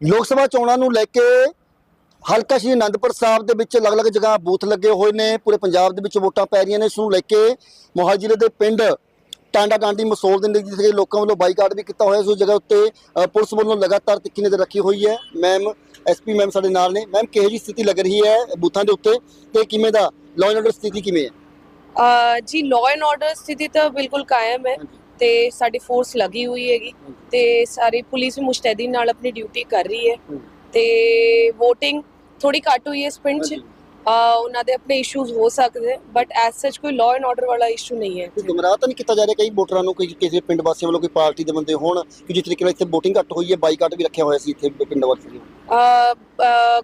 ਲੋਕ ਸਭਾ ਚੋਣਾਂ ਨੂੰ ਲੈ ਕੇ ਹਲਕਾ ਸ਼੍ਰੀ ਅਨੰਦਪੁਰ ਸਾਹਿਬ ਦੇ ਵਿੱਚ ਅਲੱਗ-ਅਲੱਗ ਜਗ੍ਹਾ ਬੂਥ ਲੱਗੇ ਹੋਏ ਨੇ ਪੂਰੇ ਪੰਜਾਬ ਦੇ ਵਿੱਚ ਵੋਟਾਂ ਪੈ ਰਹੀਆਂ ਨੇ। ਇਸ ਨੂੰ ਲੈ ਕੇ ਮੋਹਾਲੀ ਜ਼ਿਲ੍ਹੇ ਦੇ ਪਿੰਡ ਟਾਂਡਾ ਟਾਂਡੀ ਮਸੋਲ ਦੇ ਨਜ਼ਦੀਕ ਦੇ ਲੋਕਾਂ ਵੱਲੋਂ ਬਾਈਕਾਟ ਵੀ ਕੀਤਾ ਹੋਇਆ। ਇਸ ਜਗ੍ਹਾ ਉੱਤੇ ਅ, ਪੁਲਿਸ ਵੱਲੋਂ ਲਗਾਤਾਰ ਤਿੱਖੀ ਨਜ਼ਰ ਰੱਖੀ ਹੋਈ ਹੈ। ਮੈਮ ਐਸਪੀ ਮੈਮ ਸਾਡੇ ਨਾਲ ਨੇ। ਮੈਮ ਕਿਹੋ ਜਿਹੀ ਸਥਿਤੀ ਲੱਗ ਰਹੀ ਹੈ ਬੂਥਾਂ ਦੇ ਉੱਤੇ ਤੇ ਕਿਵੇਂ ਦਾ ਲਾਅ ਐਂਡ ਆਰਡਰ ਸਥਿਤੀ ਕਿਵੇਂ ਹੈ? ਜੀ ਲਾਅ ਐਂਡ ਆਰਡਰ ਸਥਿਤੀ ਤਾਂ ਬਿਲਕੁਲ ਕਾਇਮ ਹੈ। ਹਾਂਜੀ। ਤੇ ਸਾਡੀ ਫੋਰਸ ਲੱਗੀ ਹੋਈ ਹੈਗੀ। ਤੇ ਸਾਰੀ ਪੁਲਿਸ ਵੀ ਮੁਸ਼ਤੈਦੀ ਨਾਲ ਆਪਣੀ ਡਿਊਟੀ ਕਰ ਰਹੀ ਹੈ। ਤੇ VOTING ਥੋੜੀ ਘੱਟ ਹੋਈ ਹੈ ਇਸ ਪਿੰਡ 'ਚ ਉਹਨਾਂ ਦੇ ਆਪਣੇ ਇਸ਼ੂਜ਼ ਹੋ ਸਕਦੇ ਬਟ ਐਸ ਸੱਚ ਕੋਈ ਲਾਅ ਐਂਡ ਆਰਡਰ ਵਾਲਾ ਇਸ਼ੂ ਨਹੀਂ ਹੈ ਕੋਈ ਗੁੰਮਰਾਹ ਤਾਂ ਨਹੀਂ ਕੀਤਾ ਜਾ ਰਿਹਾ ਕਈ ਵੋਟਰਾਂ ਨੂੰ ਕੋਈ ਕਿਸੇ ਪਿੰਡ ਵਾਸੀਆਂ ਵੱਲੋਂ ਕੋਈ ਪਾਰਟੀ ਦੇ ਬੰਦੇ ਹੋਣ ਕਿ ਜਿਸ ਤਰੀਕੇ ਨਾਲ ਇੱਥੇ VOTING ਘੱਟ ਹੋਈ ਹੈ ਬਾਈਕਾਟ ਵੀ ਰੱਖਿਆ ਹੋਇਆ ਸੀ ਇੱਥੇ ਪਿੰਡ ਵਾਸੀਆਂ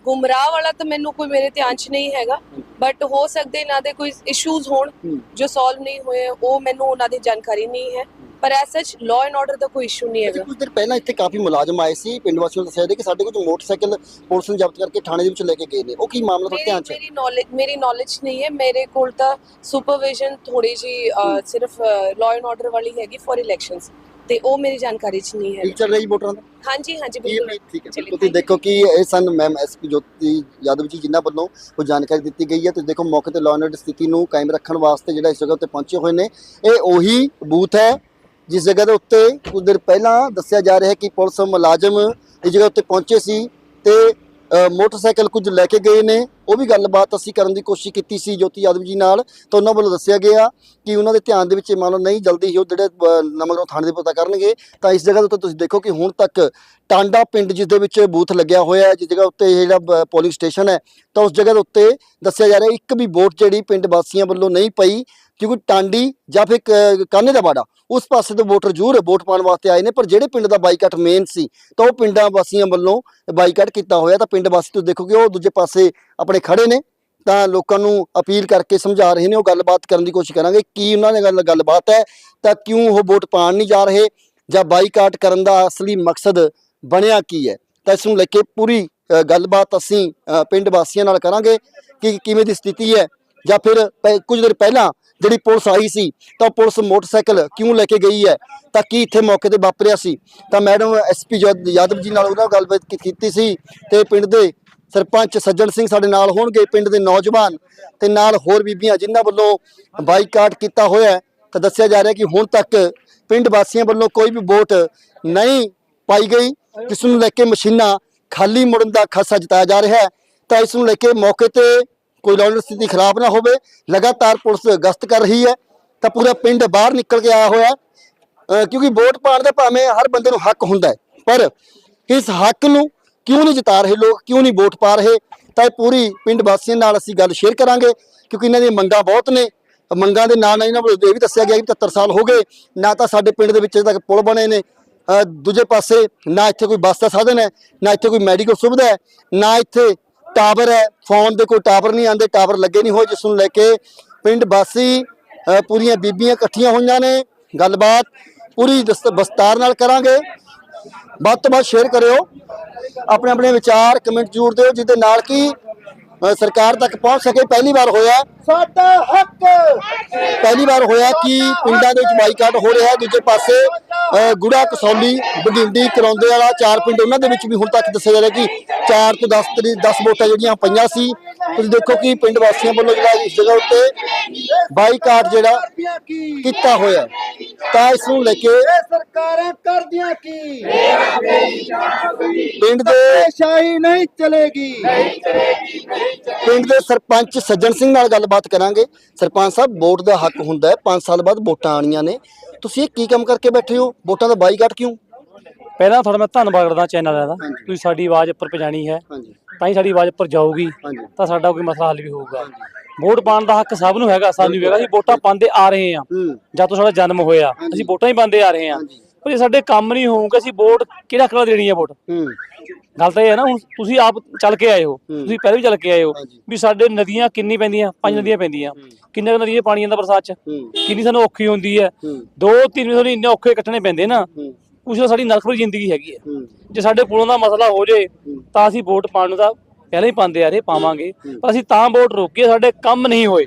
ਗੁੰਮਰਾਹ ਵਾਲਾ ਤਾਂ ਮੈਨੂੰ ਕੋਈ ਮੇਰੇ ਧਿਆਨ 'ਚ ਨਹੀਂ ਹੈਗਾ ਬਟ ਹੋ ਸਕਦੇ ਇਹਨਾਂ ਦੇ ਕੋਈ ਇਸ਼ੂਜ਼ ਹੋਣ। ਜੋ ਸੋਲਵ ਨਹੀਂ ਹੋਏ ਉਹ ਮੈਨੂੰ ਉਹਨਾਂ ਦੀ ਜਾਣਕਾਰੀ ਨਹੀਂ ਹੈ ਪਰ ਐਸ ਸੱਚ ਲਾਅ ਐਂਡ ਆਰਡਰ ਦਾ ਕੋਈ ਇਸ਼ੂ ਨਹੀਂ ਹੈਗਾ। ਕੁਝ ਦਿਨ ਪਹਿਲਾਂ ਇੱਥੇ ਕਾਫੀ ਮੁਲਾਜ਼ਮ ਆਏ ਸੀ ਪਿੰਡ ਵਾਸੀਆਂ ਨੂੰ ਦੱਸਿਆ ਗਿਆ ਕਿ ਸਾਡੇ ਕੁਝ ਮੋਟਰਸਾਈਕਲ ਪੁਲਿਸ ਨੇ ਜ਼ਬਤ ਕਰਕੇ ਥਾਣੇ ਦੇ ਵਿੱਚ ਲੈ ਕੇ ਗਏ ਨੇ। ਉਹ ਕੀ ਮਾਮਲਾ ਤੁਹਾਡੇ ਧਿਆਨ ਚ? ਮੇਰੀ ਨੌਲੇਜ ਮੇਰੀ ਨੌਲੇਜ ਨਹੀਂ ਹੈ। ਮੇਰੇ ਕੋਲ ਤਾਂ ਸੁਪਰਵਿਜ਼ਨ ਥੋੜੀ ਜੀ ਸਿਰਫ ਲਾਅ ਐਂਡ ਆਰਡਰ ਵਾਲੀ ਹੈਗੀ ਫॉर ਇਲੈਕਸ਼ਨਸ ਤੇ ਉਹ ਮੇਰੀ ਜਾਣਕਾਰੀ 'ਚ ਨਹੀਂ ਹੈ। ਚੱਲ ਰਹੀ ਵੋਟਰਾਂ ਦਾ? ਹਾਂਜੀ ਹਾਂਜੀ ਬਿਲਕੁਲ। ਠੀਕ ਹੈ। ਤੁਸੀਂ. ਦੇਖੋ ਕਿ ਇਹ ਸਨ ਮੈਮ ਐਸਪੀ ਜੋਤੀ ਯਾਦਵ ਜੀ ਜਿਨ੍ਹਾਂ ਵੱਲੋਂ ਉਹ ਜਾਣਕਾਰੀ ਦਿੱਤੀ ਗਈ ਹੈ। ਤੁਸੀਂ ਦੇਖੋ ਮੌਕੇ ਤੇ ਲਾਅ ਐਂਡ ਆਰਡਰ ਸਥਿਤੀ ਨੂੰ ਕਾਇਮ ਰੱਖਣ ਵਾਸਤੇ ਜਿਹੜਾ ਇਸ ਜਗ੍ਹਾ ਉੱਤੇ ਪਹੁੰਚੇ ਹੋਏ ਨੇ ਇਹ ਉਹੀ ਬੂਥ ਹੈ ਜਿਸ ਜਗ੍ਹਾ ਦੇ ਉੱਤੇ ਕੁਝ ਦਿਨ ਪਹਿਲਾਂ ਦੱਸਿਆ ਜਾ ਰਿਹਾ ਹੈ ਕਿ ਪੁਲਿਸ ਮੁਲਾਜ਼ਮ ਇਸ ਜਗ੍ਹਾ ਉੱਤੇ ਪਹੁੰਚੇ ਸੀ ਤੇ ਮੋਟਰਸਾਈਕਲ ਕੁਝ ਲੈ ਕੇ ਗਏ ਨੇ। ਉਹ ਵੀ ਗੱਲਬਾਤ ਅਸੀਂ ਕਰਨ ਦੀ ਕੋਸ਼ਿਸ਼ ਕੀਤੀ ਸੀ ਜੋਤੀ ਯਾਦਵ ਜੀ ਨਾਲ। ਤਾਂ ਉਹਨਾਂ ਵੱਲੋਂ ਦੱਸਿਆ ਗਿਆ ਕਿ ਉਹਨਾਂ ਦੇ ਧਿਆਨ ਦੇ ਵਿੱਚ ਇਹ ਮਾਮਲਾ ਨਹੀਂ ਜਲਦੀ ਹੀ ਉਹ ਜਿਹੜੇ ਅ, ਨਮਗਰੋਂ ਥਾਣੇ ਦੇ ਪਤਾ ਕਰਨਗੇ। ਤਾਂ ਇਸ ਜਗ੍ਹਾ ਦੇ ਉੱਤੇ ਤੁਸੀਂ ਦੇਖੋ ਕਿ ਹੁਣ ਤੱਕ ਟਾਂਡਾ ਪਿੰਡ ਜਿਸ ਦੇ ਵਿੱਚ ਬੂਥ ਲੱਗਿਆ ਹੋਇਆ ਹੈ ਜਿਸ ਜਗ੍ਹਾ ਉੱਤੇ ਇਹ ਜਿਹੜਾ ਪੋਲਿੰਗ ਸਟੇਸ਼ਨ ਹੈ ਤਾਂ ਉਸ ਜਗ੍ਹਾ ਦੇ ਉੱਤੇ ਦੱਸਿਆ ਜਾ ਰਿਹਾ ਇੱਕ ਵੀ ਵੋਟ ਜਿਹੜੀ ਪਿੰਡ ਵਾਸੀਆਂ ਵੱਲੋਂ ਨਹੀਂ ਪਈ। ਕਿਉਂਕਿ ਟਾਂਡੀ ਜਾਂ ਫਿਰ ਕ- ਕਾਨੇ ਦਾ ਬਾੜਾ ਉਸ ਪਾਸੇ ਤੋਂ ਵੋਟਰ ਜ਼ਰੂਰ ਵੋਟ ਪਾਉਣ ਵਾਸਤੇ ਆਏ ਨੇ, ਪਰ ਜਿਹੜੇ ਪਿੰਡ ਦਾ ਬਾਈਕਾਟ ਮੇਨ ਸੀ, ਤਾਂ ਉਹ ਪਿੰਡਾਂ ਵਾਸੀਆਂ ਵੱਲੋਂ ਬਾਈਕਾਟ ਕੀਤਾ ਹੋਇਆ, ਤਾਂ ਪਿੰਡ ਵਾਸੀ ਤੁਸੀਂ ਦੇਖੋਗੇ, ਉਹ ਦੂਜੇ ਪਾਸੇ ਆਪਣੇ ਖੜੇ ਨੇ, ਤਾਂ ਲੋਕਾਂ ਨੂੰ ਅਪੀਲ ਕਰਕੇ ਸਮਝਾ ਰਹੇ ਨੇ, ਉਹ ਗੱਲਬਾਤ ਕਰਨ ਦੀ ਕੋਸ਼ਿਸ਼ ਕਰਾਂਗੇ, ਕੀ ਉਹਨਾਂ ਦੇ ਗੱਲ ਗੱਲਬਾਤ ਹੈ, ਤਾਂ ਕਿਉਂ ਉਹ ਵੋਟ ਪਾਉਣ ਨਹੀਂ ਜਾ ਰਹੇ, ਜਾਂ ਬਾਈਕਾਟ ਕਰਨ ਦਾ ਅਸਲੀ ਮਕਸਦ ਬਣਿਆ ਕੀ ਹੈ, ਤਾਂ ਇਸ ਨੂੰ ਲੈ ਕੇ ਪੂਰੀ ਗੱਲਬਾਤ ਅਸੀਂ ਪਿੰਡ ਵਾਸੀਆਂ ਨਾਲ ਕਰਾਂਗੇ, ਕਿ ਕਿਵੇਂ ਦੀ ਸਥਿਤੀ ਹੈ, ਜਾਂ ਫਿਰ ਪਹਿ- ਕੁਝ ਦਿਨ ਪਹਿਲਾਂ ਜਿਹੜੀ ਪੁਲਿਸ ਆਈ ਸੀ, ਤਾਂ ਪੁਲਿਸ ਮੋਟਰਸਾਈਕਲ ਕਿਉਂ ਲੈ ਕੇ ਗਈ ਹੈ? ਤਾਂ ਕੀ ਇੱਥੇ ਮੌਕੇ ਤੇ ਵਾਪਰਿਆ ਸੀ? ਤਾਂ ਮੈਡਮ ਐਸਪੀ ਯਾਦਵ ਜੀ ਨਾਲ ਉਹਨਾਂ ਗੱਲਬਾਤ ਕੀਤੀ ਸੀ ਤੇ ਪਿੰਡ ਦੇ ਸਰਪੰਚ ਸੱਜਣ ਸਿੰਘ ਸਾਡੇ ਨਾਲ ਹੋਣਗੇ, ਪਿੰਡ ਦੇ ਨੌਜਵਾਨ ਤੇ ਨਾਲ ਹੋਰ ਬੀਬੀਆਂ ਜਿਨ੍ਹਾਂ ਵੱਲੋਂ ਬਾਈਕਾਟ ਕੀਤਾ ਹੋਇਆ ਤਾਂ ਦੱਸਿਆ ਜਾ ਰਿਹਾ ਕਿ ਹੁਣ ਤੱਕ ਪਿੰਡ ਵਾਸੀਆਂ ਵੱਲੋਂ ਕੋਈ ਵੀ ਵੋਟ ਨਹੀਂ ਪਾਈ ਗਈ। ਜਿਸ ਨੂੰ ਲੈ ਕੇ ਮਸ਼ੀਨਾਂ ਖਾਲੀ ਮੁੜਨ ਦਾ ਖਾਸਾ ਜਤਾਇਆ ਜਾ ਰਿਹਾ ਹੈ। ਤਾਂ ਇਸ ਨੂੰ ਲੈ ਕੇ ਮੌਕੇ ਤੇ ਕੋਈ ਲਾਅ ਸਥਿਤੀ ਖਰਾਬ ਨਾ ਹੋਵੇ, ਲਗਾਤਾਰ ਪੁਲਿਸ ਗਸ਼ਤ ਕਰ ਰਹੀ ਹੈ, ਤਾਂ ਪੂਰਾ ਪਿੰਡ ਬਾਹਰ ਨਿਕਲ ਕੇ ਆਇਆ ਹੋਇਆ ਕਿਉਂਕਿ ਵੋਟ ਪਾਉਣ ਦਾ ਭਾਵੇਂ ਹਰ ਬੰਦੇ ਨੂੰ ਹੱਕ ਹੁੰਦਾ ਹੈ, ਪਰ ਇਸ ਹੱਕ ਨੂੰ ਕਿਉਂ ਨਹੀਂ ਜਿਤਾ ਰਹੇ ਲੋਕ, ਕਿਉਂ ਨਹੀਂ ਵੋਟ ਪਾ ਰਹੇ, ਤਾਂ ਇਹ ਪੂਰੀ ਪਿੰਡ ਵਾਸੀਆਂ ਨਾਲ ਅਸੀਂ ਗੱਲ ਸ਼ੇਅਰ ਕਰਾਂਗੇ, ਕਿਉਂਕਿ ਇਹਨਾਂ ਦੀਆਂ ਮੰਗਾਂ ਬਹੁਤ ਨੇ। ਮੰਗਾਂ ਦੇ ਨਾਲ ਨਾਲ ਇਹਨਾਂ ਵੱਲੋਂ ਇਹ ਵੀ ਦੱਸਿਆ ਗਿਆ ਕਿ 73 ਸਾਲ ਹੋ ਗਏ, ਨਾ ਤਾਂ ਸਾਡੇ ਪਿੰਡ ਦੇ ਵਿੱਚ ਅਜੇ ਤੱਕ ਪੁਲ ਬਣੇ ਨੇ। ਦੂਜੇ ਪਾਸੇ ਨਾ ਇੱਥੇ ਕੋਈ ਬੱਸ ਦਾ ਸਾਧਨ ਹੈ, ਨਾ ਇੱਥੇ ਕੋਈ ਮੈਡੀਕਲ ਸੁਵਿਧਾ ਹੈ, ਨਾ ਇੱਥੇ ਟਾਵਰ ਹੈ ਫੋਨ ਦੇ ਕੋਈ ਟਾਵਰ ਨਹੀਂ ਆਉਂਦੇ, ਟਾਵਰ ਲੱਗੇ ਨਹੀਂ ਹੋਏ, ਜਿਸ ਨੂੰ ਲੈ ਕੇ ਪਿੰਡ ਵਾਸੀ ਪੂਰੀਆਂ ਬੀਬੀਆਂ ਇਕੱਠੀਆਂ ਹੋਈਆਂ ਨੇ। ਗੱਲਬਾਤ ਪੂਰੀ ਦਸਤ- ਵਿਸਤਾਰ ਨਾਲ ਕਰਾਂਗੇ। ਵੱਧ ਤੋਂ ਵੱਧ ਸ਼ੇਅਰ ਕਰਿਓ। ਆਪਣੇ ਆਪਣੇ ਵਿਚਾਰ ਕਮੈਂਟ ਜ਼ਰੂਰ ਦਿਓ, ਜਿਹਦੇ ਨਾਲ ਕਿ ਸਰਕਾਰ ਤੱਕ ਪਹੁੰਚ ਸਕੇ ਪਹਿਲੀ ਵਾਰ ਹੋਇਆ। ਸਾਡਾ ਹੱਕ। ਪਹਿਲੀ ਵਾਰ ਹੋਇਆ ਕਿ ਪਿੰਡਾਂ ਦੇ ਵਿੱਚ ਬਾਈਕਾਟ ਹੋ ਰਿਹਾ ਹੈ। ਦੂਜੇ ਪਾਸੇ ਗੁੜਾ ਕਸੌਲੀ ਬਡਿੰਡੀ ਕਰੌਂਦੇ ਵਾਲਾ ਚਾਰ ਪਿੰਡ ਉਹਨਾਂ ਦੇ ਵਿੱਚ ਵੀ ਹੁਣ ਤੱਕ ਦੱਸਿਆ ਜਾ ਰਿਹਾ ਕਿ 4 ਤੋਂ 10 ਤਰੀ 10 ਵੋਟਾਂ ਜਿਹੜੀਆਂ ਪਈਆਂ ਸੀ। ਤੁਸੀਂ ਦੇਖੋ ਕਿ ਪਿੰਡ ਵਾਸੀਆਂ ਵੱਲੋਂ ਜਿਹੜਾ ਇਸ ਜਗ੍ਹਾ ਉੱਤੇ ਬਾਈਕਾਟ ਜਿਹੜਾ ਕੀਤਾ ਹੋਇਆ। ਤਾਂ ਇਸ ਨੂੰ ਲੈ ਕੇ ਸਰਕਾਰਾਂ ਕਰਦੀਆਂ ਕੀ? ਪਿੰਡ ਦੇ ਸ਼ਾਹੀ ਨਹੀਂ ਚਲੇਗੀ। ਪਿੰਡ ਦੇ ਸਰਪੰਚ ਸੱਜਣ ਸਿੰਘ ਨਾਲ ਗੱਲਬਾਤ ਕਰਾਂਗੇ। ਸਰਪੰਚ ਸਾਹਿਬ ਵੋਟ ਦਾ ਹੱਕ ਹੁੰਦਾ ਹੈ। 5 ਸਾਲ ਬਾਅਦ ਵੋਟਾਂ ਆਣੀਆਂ ਨੇ। ਤੁਸੀਂ ਇਹ ਕੀ ਕੰਮ ਕਰਕੇ ਬੈਠੇ ਹੋ? ਵੋਟਾਂ ਦਾ ਬਾਈਕਾਟ ਕਿਉਂ? ਪਹਿਲਾਂ ਤੁਹਾਡਾ ਮੈਂ ਧੰਨਵਾਦ ਕਰਦਾ ਚੈਨਲ ਦਾ। ਤੁਸੀਂ ਸਾਡੀ ਆਵਾਜ਼ ਉੱਪਰ ਪਹੁੰਚਾਣੀ ਹੈ। ਤਾਂ ਹੀ ਸਾਡੀ ਆਵਾਜ਼ ਉੱਪਰ ਜਾਊਗੀ ਤਾਂ ਸਾਡਾ ਕੋਈ ਮਸਲਾ ਹੱਲ ਵੀ ਹੋਊਗਾ। ਵੋਟ ਪਾਉਣ ਦਾ ਹੱਕ ਸਭ ਨੂੰ ਹੈਗਾ ਸਾਨੂੰ ਵੀ ਹੈਗਾ। ਅਸੀਂ ਵੋਟਾਂ ਪਾਉਂਦੇ ਆ ਰਹੇ ਹਾਂ। ਜਦ ਤੋਂ ਸਾਡਾ ਜਨਮ ਹੋਇਆ। ਅਸੀਂ ਵੋਟਾਂ ਹੀ ਪਾਉਂਦੇ ਆ ਰਹੇ ਹਾਂ। ਪਰ ਸਾਡੇ ਕੰਮ ਨਹੀਂ ਹੋਊਗਾ ਅਸੀਂ ਵੋਟ ਕਿਹੜਾ ਕਿਹੜਾ ਦੇਣੀ ਹੈ ਵੋਟ? ਹੂੰ। ਗੱਲ ਤਾਂ ਇਹ ਹੈ ਨਾ ਹੁਣ ਤੁਸੀਂ ਆਪ ਚੱਲ ਕੇ ਆਏ ਹੋ। ਤੁਸੀਂ ਪਹਿਲਾਂ ਵੀ ਚੱਲ ਕੇ ਆਏ ਹੋ। ਵੀ ਸਾਡੇ ਨਦੀਆਂ ਕਿੰਨੀ ਪੈਂਦੀਆਂ ਪੰਜ ਨਦੀਆਂ ਪੈਂਦੀਆਂ। ਕਿੰਨੇ ਨਦੀਆਂ ਪਾਣੀ ਆਉਂਦਾ ਬਰਸਾਤ ਚ? ਕਿੰਨੀ ਸਾਨੂੰ ਔਖੀ ਹੁੰਦੀ ਹੈ? ਦੋ ਤਿੰਨ ਸਾਨੂੰ ਇੰਨੇ ਔਖੇ ਕੱਟਣੇ ਪੈਂਦੇ ਨਾ ਕੁਛ ਤਾਂ ਸਾਡੀ ਨਰਕ ਭਰੀ ਜ਼ਿੰਦਗੀ ਹੈਗੀ ਹੈ। ਜੇ ਸਾਡੇ ਪੁਲਾਂ ਦਾ ਮਸਲਾ ਹੋ ਜੇ ਤਾਂ ਅਸੀਂ ਵੋਟ ਪਾਉਣ ਤਾਂ ਪਹਿਲਾਂ ਹੀ ਪਾਉਂਦੇ ਆ ਰਹੇ ਪਾਵਾਂਗੇ। ਪਰ ਅਸੀਂ ਤਾਂ ਵੋਟ ਰੋਕੀਏ ਸਾਡੇ ਕੰਮ ਨਹੀਂ ਹੋਏ।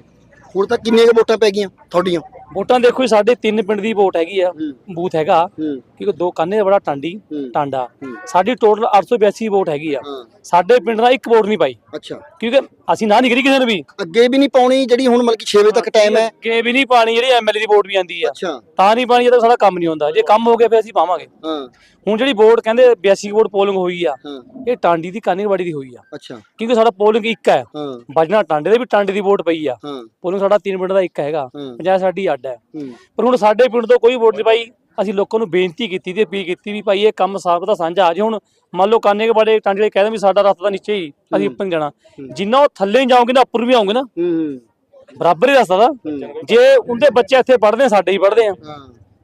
ਹੁਣ ਤੱਕ ਕਿੰਨੀਆਂ ਵੋਟਾਂ ਪੈ ਗਈਆਂ ਤੁਹਾਡੀਆਂ? ਵੋਟਾਂ ਦੇਖੋ ਜੀ ਸਾਡੇ ਤਿੰਨ ਪਿੰਡ ਦੀ ਵੋਟ ਹੈਗੀ ਆ। ਬੂਥ ਹੈਗਾ। ਕਿਉਂਕਿ ਦੋ ਕਾਨੇ ਬੜਾ ਟਾਂਡੀ ਟਾਂਡਾ। ਸਾਡੀ ਟੋਟਲ 882 ਵੋਟ ਹੈਗੀ ਆ। ਸਾਡੇ ਪਿੰਡ ਦਾ ਇੱਕ ਵੋਟ ਨਹੀਂ ਪਾਈ। ਅੱਛਾ। ਕਿਉਂਕਿ ਅਸੀਂ ਨਾ ਨਹੀਂ ਕਰੀ ਕਿਸੇ ਨੂੰ ਵੀ। ਅੱਗੇ ਵੀ ਨਹੀਂ ਪਾਉਣੀ ਜਿਹੜੀ ਹੁਣ ਮਤਲਬ ਕਿ 6 ਵਜੇ ਤੱਕ ਟਾਈਮ ਹੈ? ਅੱਗੇ ਵੀ ਨਹੀਂ ਪਾਣੀ ਜਿਹੜੀ ਐਮਐਲਏ ਦੀ ਵੋਟ ਵੀ ਆਂਦੀ ਆ। ਅੱਛਾ। ਤਾਂ ਨਹੀਂ ਪਾਣੀ ਜਦੋਂ ਸਾਡਾ ਕੰਮ ਨਹੀਂ ਹੁੰਦਾ। ਜੇ ਕੰਮ ਹੋ ਗਿਆ ਫਿਰ ਅਸੀਂ ਪਾਵਾਂਗੇ। ਹਾਂ। ਹੁਣ ਜਿਹੜੀ ਵੋਟ ਕਹਿੰਦੇ 82 ਵੋਟ ਪੋਲਿੰਗ ਹੋਈ ਆ ਹਾਂ। ਇਹ ਟਾਂਡੀ ਦੀ ਕਾਨੀਵਾੜੀ ਦੀ ਹੋਈ ਆ। ਅੱਛਾ। ਕਿਉਂਕਿ ਸਾਡਾ ਪੋਲਿੰਗ ਇੱਕ ਹੈ। ਹਾਂ। ਬਜਣਾ ਟਾਂਡੇ ਦੇ ਵੀ ਟਾਂਡੇ ਦੀ ਵੋਟ ਪਈ ਆ। ਹਾਂ। ਪੋਲਿੰਗ ਸਾਡਾ ਤਿੰਨ ਪਿੰਡ ਦਾ ਇੱਕ ਹੈਗਾ। ਪੰਚਾਇਤ ਸਾਡੀ ਅੱਡ ਹੂੰ। ਪਰ ਹੁਣ ਸਾਡੇ ਪਿੰਡ ਤੋਂ ਕੋਈ ਵੋਟ ਨਹੀਂ ਪਾਈ। ਅਸੀਂ ਲੋਕਾਂ ਨੂੰ ਬੇਨਤੀ ਕੀਤੀ ਤੇ ਅਪੀਲ ਕੀਤੀ ਵੀ ਭਾਈ ਇਹ ਕੰਮ ਸਾਫ਼ ਦਾ ਸਾਂਝਾ ਆ ਜੇ। ਹੁਣ ਮੰਨ ਲਓ ਕਾਨੇ ਕੇ ਬਾੜੇ ਟਾਂਡੇ ਕਹਿੰਦੇ ਵੀ ਸਾਡਾ ਰਸਤਾ ਨੀਚੇ ਹੀ ਅਸੀਂ ਉੱਪਰ ਜਾਣਾ। ਜਿੰਨਾ ਉਹ ਥੱਲੇ ਜਾਓਗੇ ਨਾ ਉੱਪਰ ਵੀ ਆਉਂਗੇ ਨਾ ਬਰਾਬਰ ਹੀ ਰਸਤਾ ਦਾ। ਜੇ ਉਹਦੇ ਬੱਚੇ ਇੱਥੇ ਪੜ੍ਹਦੇ ਆ, ਸਾਡੇ ਹੀ ਪੜ੍ਹਦੇ ਆ।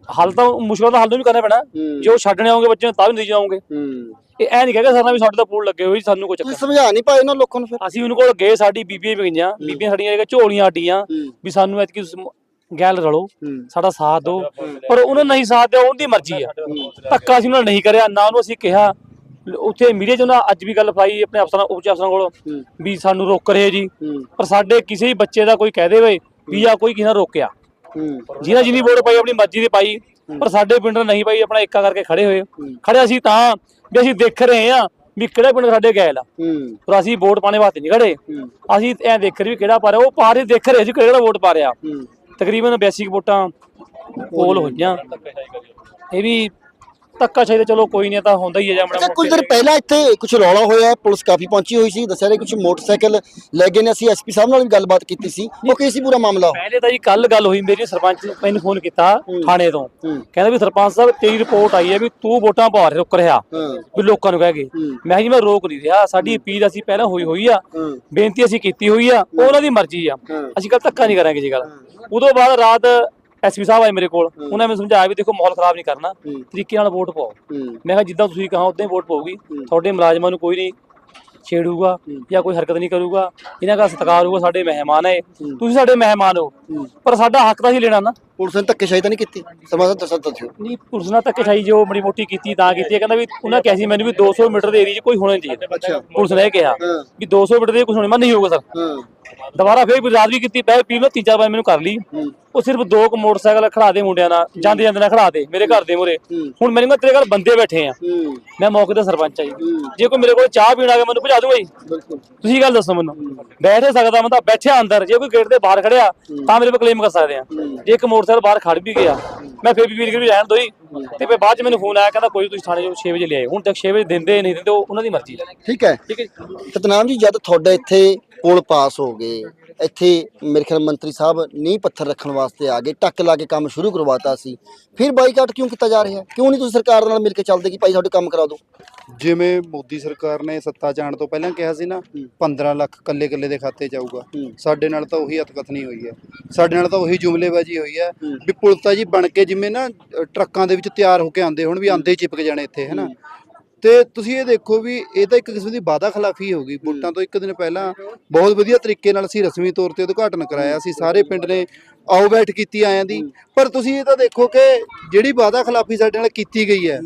ਹੱਲ ਤਾਂ ਮੁਸ਼ਕਲ ਦਾ ਹੱਲ ਵੀ ਕਰਨਾ ਪੈਣਾ। ਜੇ ਉਹ ਛੱਡਣੇ ਆਉਂਗੇ ਬੱਚੇ ਨੂੰ ਤਾਂ ਵੀ ਨਹੀਂ ਜਾਓਗੇ। ਹੂੰ। ਇਹ ਐ ਨਹੀਂ ਕਹੇਗਾ ਸਾਡਾ ਵੀ ਸਾਡੇ ਤਾਂ ਪੂਲ ਲੱਗੇ ਹੋਏ ਜੀ, ਸਾਨੂੰ ਕੋਈ ਚੱਕਰ ਸਮਝਾ ਨਹੀਂ ਪਾਏ ਉਹਨਾਂ ਲੋਕਾਂ ਨੂੰ ਫਿਰ। ਅਸੀਂ ਉਹਨਾਂ ਕੋਲ ਗਏ ਸਾਡੀ ਬੀਬੀਆਂ ਵੀ ਗਈਆਂ। ਬੀਬੀਆਂ ਸਾਡੀਆਂ ਝੋਲੀਆਂ ਆਡੀਆਂ ਹੂੰ। ਵੀ ਸਾਨੂੰ ਐਤਕੀ ਗੈਲ ਰਲੋ ਸਾਡਾ ਸਾਥ ਦਿਓ। ਪਰ ਉਹਨਾਂ ਨੇ ਨਹੀਂ ਸਾਥ ਦਿਆ ਉਹਦੀ ਮਰਜ਼ੀ ਆ। ਧੱਕਾ ਅਸੀਂ ਉਹਨਾਂ ਨੇ ਨਹੀਂ ਕਰਿਆ ਨਾ ਉਹਨੂੰ ਅਸੀਂ ਕਿਹਾ। ਉੱਥੇ ਮੀਡੀਆ 'ਚ ਉਹਨਾਂ ਅੱਜ ਵੀ ਗੱਲ ਪਾਈ ਆਪਣੇ ਅਫਸਰਾਂ ਉੱਚ ਅਫਸਰਾਂ ਕੋਲ ਵੀ ਸਾਨੂੰ ਰੋਕ ਰਹੇ ਜੀ। ਪਰ ਸਾਡੇ ਕਿਸੇ ਵੀ ਬੱਚੇ ਦਾ ਕੋਈ ਕਹਿ ਦੇਵੇ ਵੀ ਆ ਕੋਈ ਕਿਸੇ ਨੇ ਰੋਕਿਆ। ਜਿਹਨਾਂ ਜਿੰਨੀ ਵੋਟ ਪਾਈ ਆਪਣੀ ਮਰਜ਼ੀ ਦੀ ਪਾਈ। ਪਰ ਸਾਡੇ ਪਿੰਡ ਨੇ ਨਹੀਂ ਪਾਈ ਆਪਣਾ ਏਕਾ ਕਰਕੇ ਖੜੇ ਹੋਏ। ਖੜੇ ਅਸੀਂ ਤਾਂ ਵੀ ਅਸੀਂ ਦੇਖ ਰਹੇ ਆ ਵੀ ਕਿਹੜੇ ਪਿੰਡ ਸਾਡੇ ਗੈਲ ਆ। ਪਰ ਅਸੀਂ ਵੋਟ ਪਾਣੇ ਵਾਸਤੇ ਨਹੀਂ ਖੜੇ। ਅਸੀਂ ਐ ਦੇਖ ਰਹੇ ਵੀ ਕਿਹੜਾ ਪਾ ਰਿਹਾ ਉਹ ਪਾ ਰਹੇ ਦੇਖ ਰਹੇ ਸੀ ਕਿਹੜਾ ਵੋਟ ਪਾ ਰਿਹਾ। ਤਕਰੀਬਨ 82 ਕੁ ਵੋਟਾਂ ਪੋਲ ਹੋਈਆਂ। ਇਹ ਵੀ ਧੱਕਾ ਚਾਹੀਦਾ ਚਲੋ ਕੋਈ ਨਹੀਂ ਤਾਂ ਹੁੰਦਾ ਹੀ ਹੈ ਅੱਛਾ ਕੁਝ ਦਿਨ ਪਹਿਲਾਂ ਇੱਥੇ ਕੁਝ ਰੌਲਾ ਹੋਇਆ ਪੁਲਿਸ ਕਾਫੀ ਪਹੁੰਚੀ ਹੋਈ ਸੀ ਦੱਸਿਆ ਰਿਹਾ ਕੁਝ ਮੋਟਰਸਾਈਕਲ ਲੈ ਗਏ ਨੇ ਅਸੀਂ ਐਸਪੀ ਸਾਹਿਬ ਨਾਲ ਵੀ ਗੱਲਬਾਤ ਕੀਤੀ ਸੀ। ਉਹ ਕੀ ਸੀ ਪੂਰਾ ਮਾਮਲਾ? ਪਹਿਲੇ ਤਾਂ ਜੀ ਕੱਲ ਗੱਲ ਹੋਈ ਮੇਰੀ ਸਰਪੰਚ ਨੇ ਮੈਨੂੰ ਫੋਨ ਕੀਤਾ। ਥਾਣੇ ਤੋਂ। ਕਹਿੰਦਾ ਵੀ ਸਰਪੰਚ ਸਾਹਿਬ ਤੇਰੀ ਰਿਪੋਰਟ ਆਈ ਹੈ ਵੀ ਤੂੰ ਵੋਟਾਂ ਪਾ ਰਿਹਾ ਰੁਕ ਰਿਹਾ ਵੀ ਲੋਕਾਂ ਨੂੰ ਕਹਿ ਹੂੰ। ਮੈਂ ਜੀ ਮੈਂ ਰੋਕ ਨਹੀਂ ਰਿਹਾ ਸਾਡੀ ਅਪੀਲ ਅਸੀਂ ਪਹਿਲਾਂ ਹੋਈ ਹੋਈ ਆ ਬੇਨਤੀ ਅਸੀਂ ਕੀਤੀ ਹੋਈ ਆ ਉਹ ਉਹਨਾਂ ਦੀ ਮਰਜ਼ੀ ਆ। ਅਸੀਂ ਕੱਲ ਧੱਕਾ ਨਹੀਂ ਕਰਾਂਗੇ ਜੀ ਗੱਲ। ਉਦੋਂ ਬਾਅਦ ਰਾਤ ਐਸਪੀ ਸਾਹਿਬ ਆਏ ਮੇਰੇ ਕੋਲ। ਉਹਨਾਂ ਨੇ ਸਮਝਾਇਆ ਵੀ ਦੇਖੋ ਮਾਹੌਲ ਖਰਾਬ ਨਹੀਂ ਕਰਨਾ। ਤਰੀਕੇ ਨਾਲ ਵੋਟ ਪਾਓ। ਮੈਂ ਕਿਹਾ ਜਿੱਦਾਂ ਤੁਸੀਂ ਕਹਾ ਉਦਾਂ ਹੀ ਵੋਟ ਪਾਉਗੀ ਤੁਹਾਡੇ ਮੁਲਾਜ਼ਮਾਂ ਨੂੰ ਕੋਈ ਨਹੀਂ ਛੇੜੂਗਾ ਜਾਂ ਕੋਈ ਹਰਕਤ ਨਹੀਂ ਕਰੂਗਾ। ਇਹਨਾਂ ਦਾ ਸਤਿਕਾਰ ਹੋਊਗਾ ਸਾਡੇ ਮਹਿਮਾਨ ਹੈ। ਤੁਸੀਂ ਸਾਡੇ ਮਹਿਮਾਨ ਹੋ। ਪਰ ਸਾਡਾ ਹੱਕ ਤਾਂ ਹੀ ਲੈਣਾ ਨਾ। ਪੁਲਿਸ ਨੇ ਧੱਕੇਸ਼ਾਹੀ ਤਾਂ ਨਹੀਂ ਕੀਤੀ? ਸਮਾਂ ਦੱਸੋ ਦੱਸਿਓ ਨਹੀਂ ਪੁਲਿਸ ਨਾਲ ਧੱਕੇਸ਼ਾਹੀ ਜੋ ਬੜੀ ਮੋਟੀ ਕੀਤੀ ਤਾਂ ਕੀਤੀ ਹੈ। ਕਹਿੰਦਾ ਵੀ ਉਹਨਾਂ ਕਿਹਾ ਸੀ ਮੈਨੂੰ ਵੀ 200 ਮੀਟਰ ਦੇ ਏਰੀਆ 'ਚ ਕੋਈ ਹੋਣਾ ਨਹੀਂ ਚਾਹੀਦਾ। ਪੁਲਿਸ ਨੇ ਇਹ ਕਿਹਾ ਵੀ 200 ਮੀਟਰ ਦੇ ਕੁਝ ਹੋਣਾ ਨਹੀਂ ਹੋਊਗਾ ਸਰ। ਦੁਬਾਰਾ ਫੇਰ ਰਾਤ ਵੀ ਕੀਤੀ ਪੈ ਪੀ ਲੋ ਤਿੰਨ ਚਾਰ ਵਾਰ ਮੈਨੂੰ ਕਰ ਲਈ। ਉਹ ਸਿਰਫ ਦੋ ਕੁ ਮੋਟਰਸਾਈਕਲ ਖੜਾ ਦੇ ਮੁੰਡਿਆਂ ਨਾਲ ਜਾਂਦੇ ਜਾਂਦੇ ਨਾਲ ਖੜਾ ਦੇ ਮੇਰੇ ਘਰ ਦੇ ਮੂਹਰੇ। ਹੂੰ। ਹੁਣ ਮੇਰੇ ਕੋਲ ਤੇਰੇ ਘਰ ਬੰਦੇ ਬੈਠੇ ਆ। ਮੈਂ ਮੌਕੇ ਦਾ ਸਰਪੰਚ ਆ ਜੀ। ਕੋਈ ਮੇਰੇ ਕੋਲ ਚਾਹ ਪੀਣ ਆ ਗਿਆ ਮੈਨੂੰ ਭਜਾ ਦੂਗਾ ਜੀ ਤੁਸੀਂ ਗੱਲ ਦੱਸੋ ਮੈਨੂੰ। ਬੈਠ ਸਕਦਾ ਬੰਦਾ ਬੈਠਿਆ ਅੰਦਰ ਜੇ ਕੋਈ ਗੇਟ ਦੇ ਬਾਹਰ ਖੜਿਆ ਤਾਂ ਮੇਰੇ ਕੋਲ ਕਲੇਮ ਕਰ ਸਕਦੇ ਆ। ਜੇ ਇੱਕ ਮੋਟਰਸਾਈਕਲ ਬਾਹਰ ਖੜ ਵੀ ਗਿਆ ਮੈਂ ਫੇਰ ਵੀ ਵੀਰ ਵੀ ਰਹਿਣ ਦੋਈ ਤੇ ਫੇਰ ਬਾਅਦ ਚ ਮੈਨੂੰ ਫੋਨ ਆਇਆ ਕਹਿੰਦਾ ਕੋਈ ਤੁਸੀਂ ਥਾਣੇ ਜੋ 6 ਵਜੇ ਲਿਆਏ ਹੁਣ ਤੱਕ 6 ਵਜੇ ਦਿੰਦੇ ਨਹੀਂ ਦਿੰਦੇ ਉਹ ਉਹਨਾਂ ਦੀ ਮਰਜ਼ੀ ਠੀਕ ਹੈ। ਠੀਕ ਹੈ? ਸਤਨਾਮ ਜੀ ਜਦ ਤੁਹਾਡੇ ਇੱਥੇ ਪੁਲ ਪਾਸ ਹੋ ਗਏ। ਇੱਥੇ ਮੇਰੇ ਖਿਆਲ ਮੰਤਰੀ ਸਾਹਿਬ ਨੀਂਹ ਪੱਥਰ ਰੱਖਣ ਵਾਸਤੇ ਆ ਗਏ ਟੱਕ ਲਾ ਕੇ ਕੰਮ ਸ਼ੁਰੂ ਕਰਵਾਤਾ ਸੀ। ਫਿਰ ਬਾਈਕਾਟ ਕਿਉਂ ਕੀਤਾ ਜਾ ਰਿਹਾ? ਕਿਉਂ ਨਹੀਂ ਤੁਸੀਂ ਸਰਕਾਰ ਨਾਲ ਮਿਲ ਕੇ ਚੱਲਦੇ ਕਿ ਭਾਈ ਸਾਡੇ ਕੰਮ ਕਰਾ ਦਿਓ? ਜਿਵੇਂ ਮੋਦੀ ਸਰਕਾਰ ਨੇ ਸੱਤਾ ਜਾਣ ਤੋਂ ਪਹਿਲਾਂ ਕਿਹਾ ਸੀ ਨਾ ਹੂੰ। 15 ਲੱਖ ਕੱਲੇ ਕੱਲੇ ਦੇ ਖਾਤੇ ਹੂੰ। ਸਾਡੇ ਨਾਲ ਤਾਂ ਉਹੀ ਅਤਕਥਨੀ ਹੋਈ ਹੈ। ਸਾਡੇ ਨਾਲ ਤਾਂ ਉਹੀ ਜੁਮਲੇਬਾਜ਼ੀ ਹੋਈ ਹੈ। ਵੀ ਪੁਲਿਸ ਤਾਂ ਜੀ ਬਣ ਕੇ ਜਿਵੇਂ ਨਾ ਟਰੱਕਾਂ ਦੇ ਵਿੱਚ ਤਿਆਰ ਹੋ ਕੇ ਆਉਂਦੇ ਹੁਣ ਵੀ ਆਂਦੇ ਚਿਪਕ ਜਾਣੇ ਇੱਥੇ ਹੈਨਾ ਤੇ ਤੁਸੀਂ ਇਹ ਦੇਖੋ ਵੀ ਇਹ ਤਾਂ ਇੱਕ ਕਿਸਮ ਦੀ ਵਾਦਾ ਖਿਲਾਫੀ ਹੋ ਗਈ। ਵੋਟਾਂ ਤੋਂ ਇੱਕ ਦਿਨ ਪਹਿਲਾਂ ਬਹੁਤ ਵਧੀਆ ਤਰੀਕੇ ਨਾਲ ਅਸੀਂ ਰਸਮੀ ਤੌਰ ਤੇ ਉਦਘਾਟਨ ਕਰਾਇਆ ਸੀ। ਸਾਰੇ ਪਿੰਡ ਨੇ ਆਓ ਬੈਠ ਕੀਤੀ ਆਇਆਂ ਦੀ। ਪਰ ਤੁਸੀਂ ਇਹ ਤਾਂ ਦੇਖੋ ਕਿ ਜਿਹੜੀ ਵਾਦਾ ਖਿਲਾਫੀ ਸਾਡੇ ਨਾਲ ਕੀਤੀ ਗਈ ਹੈ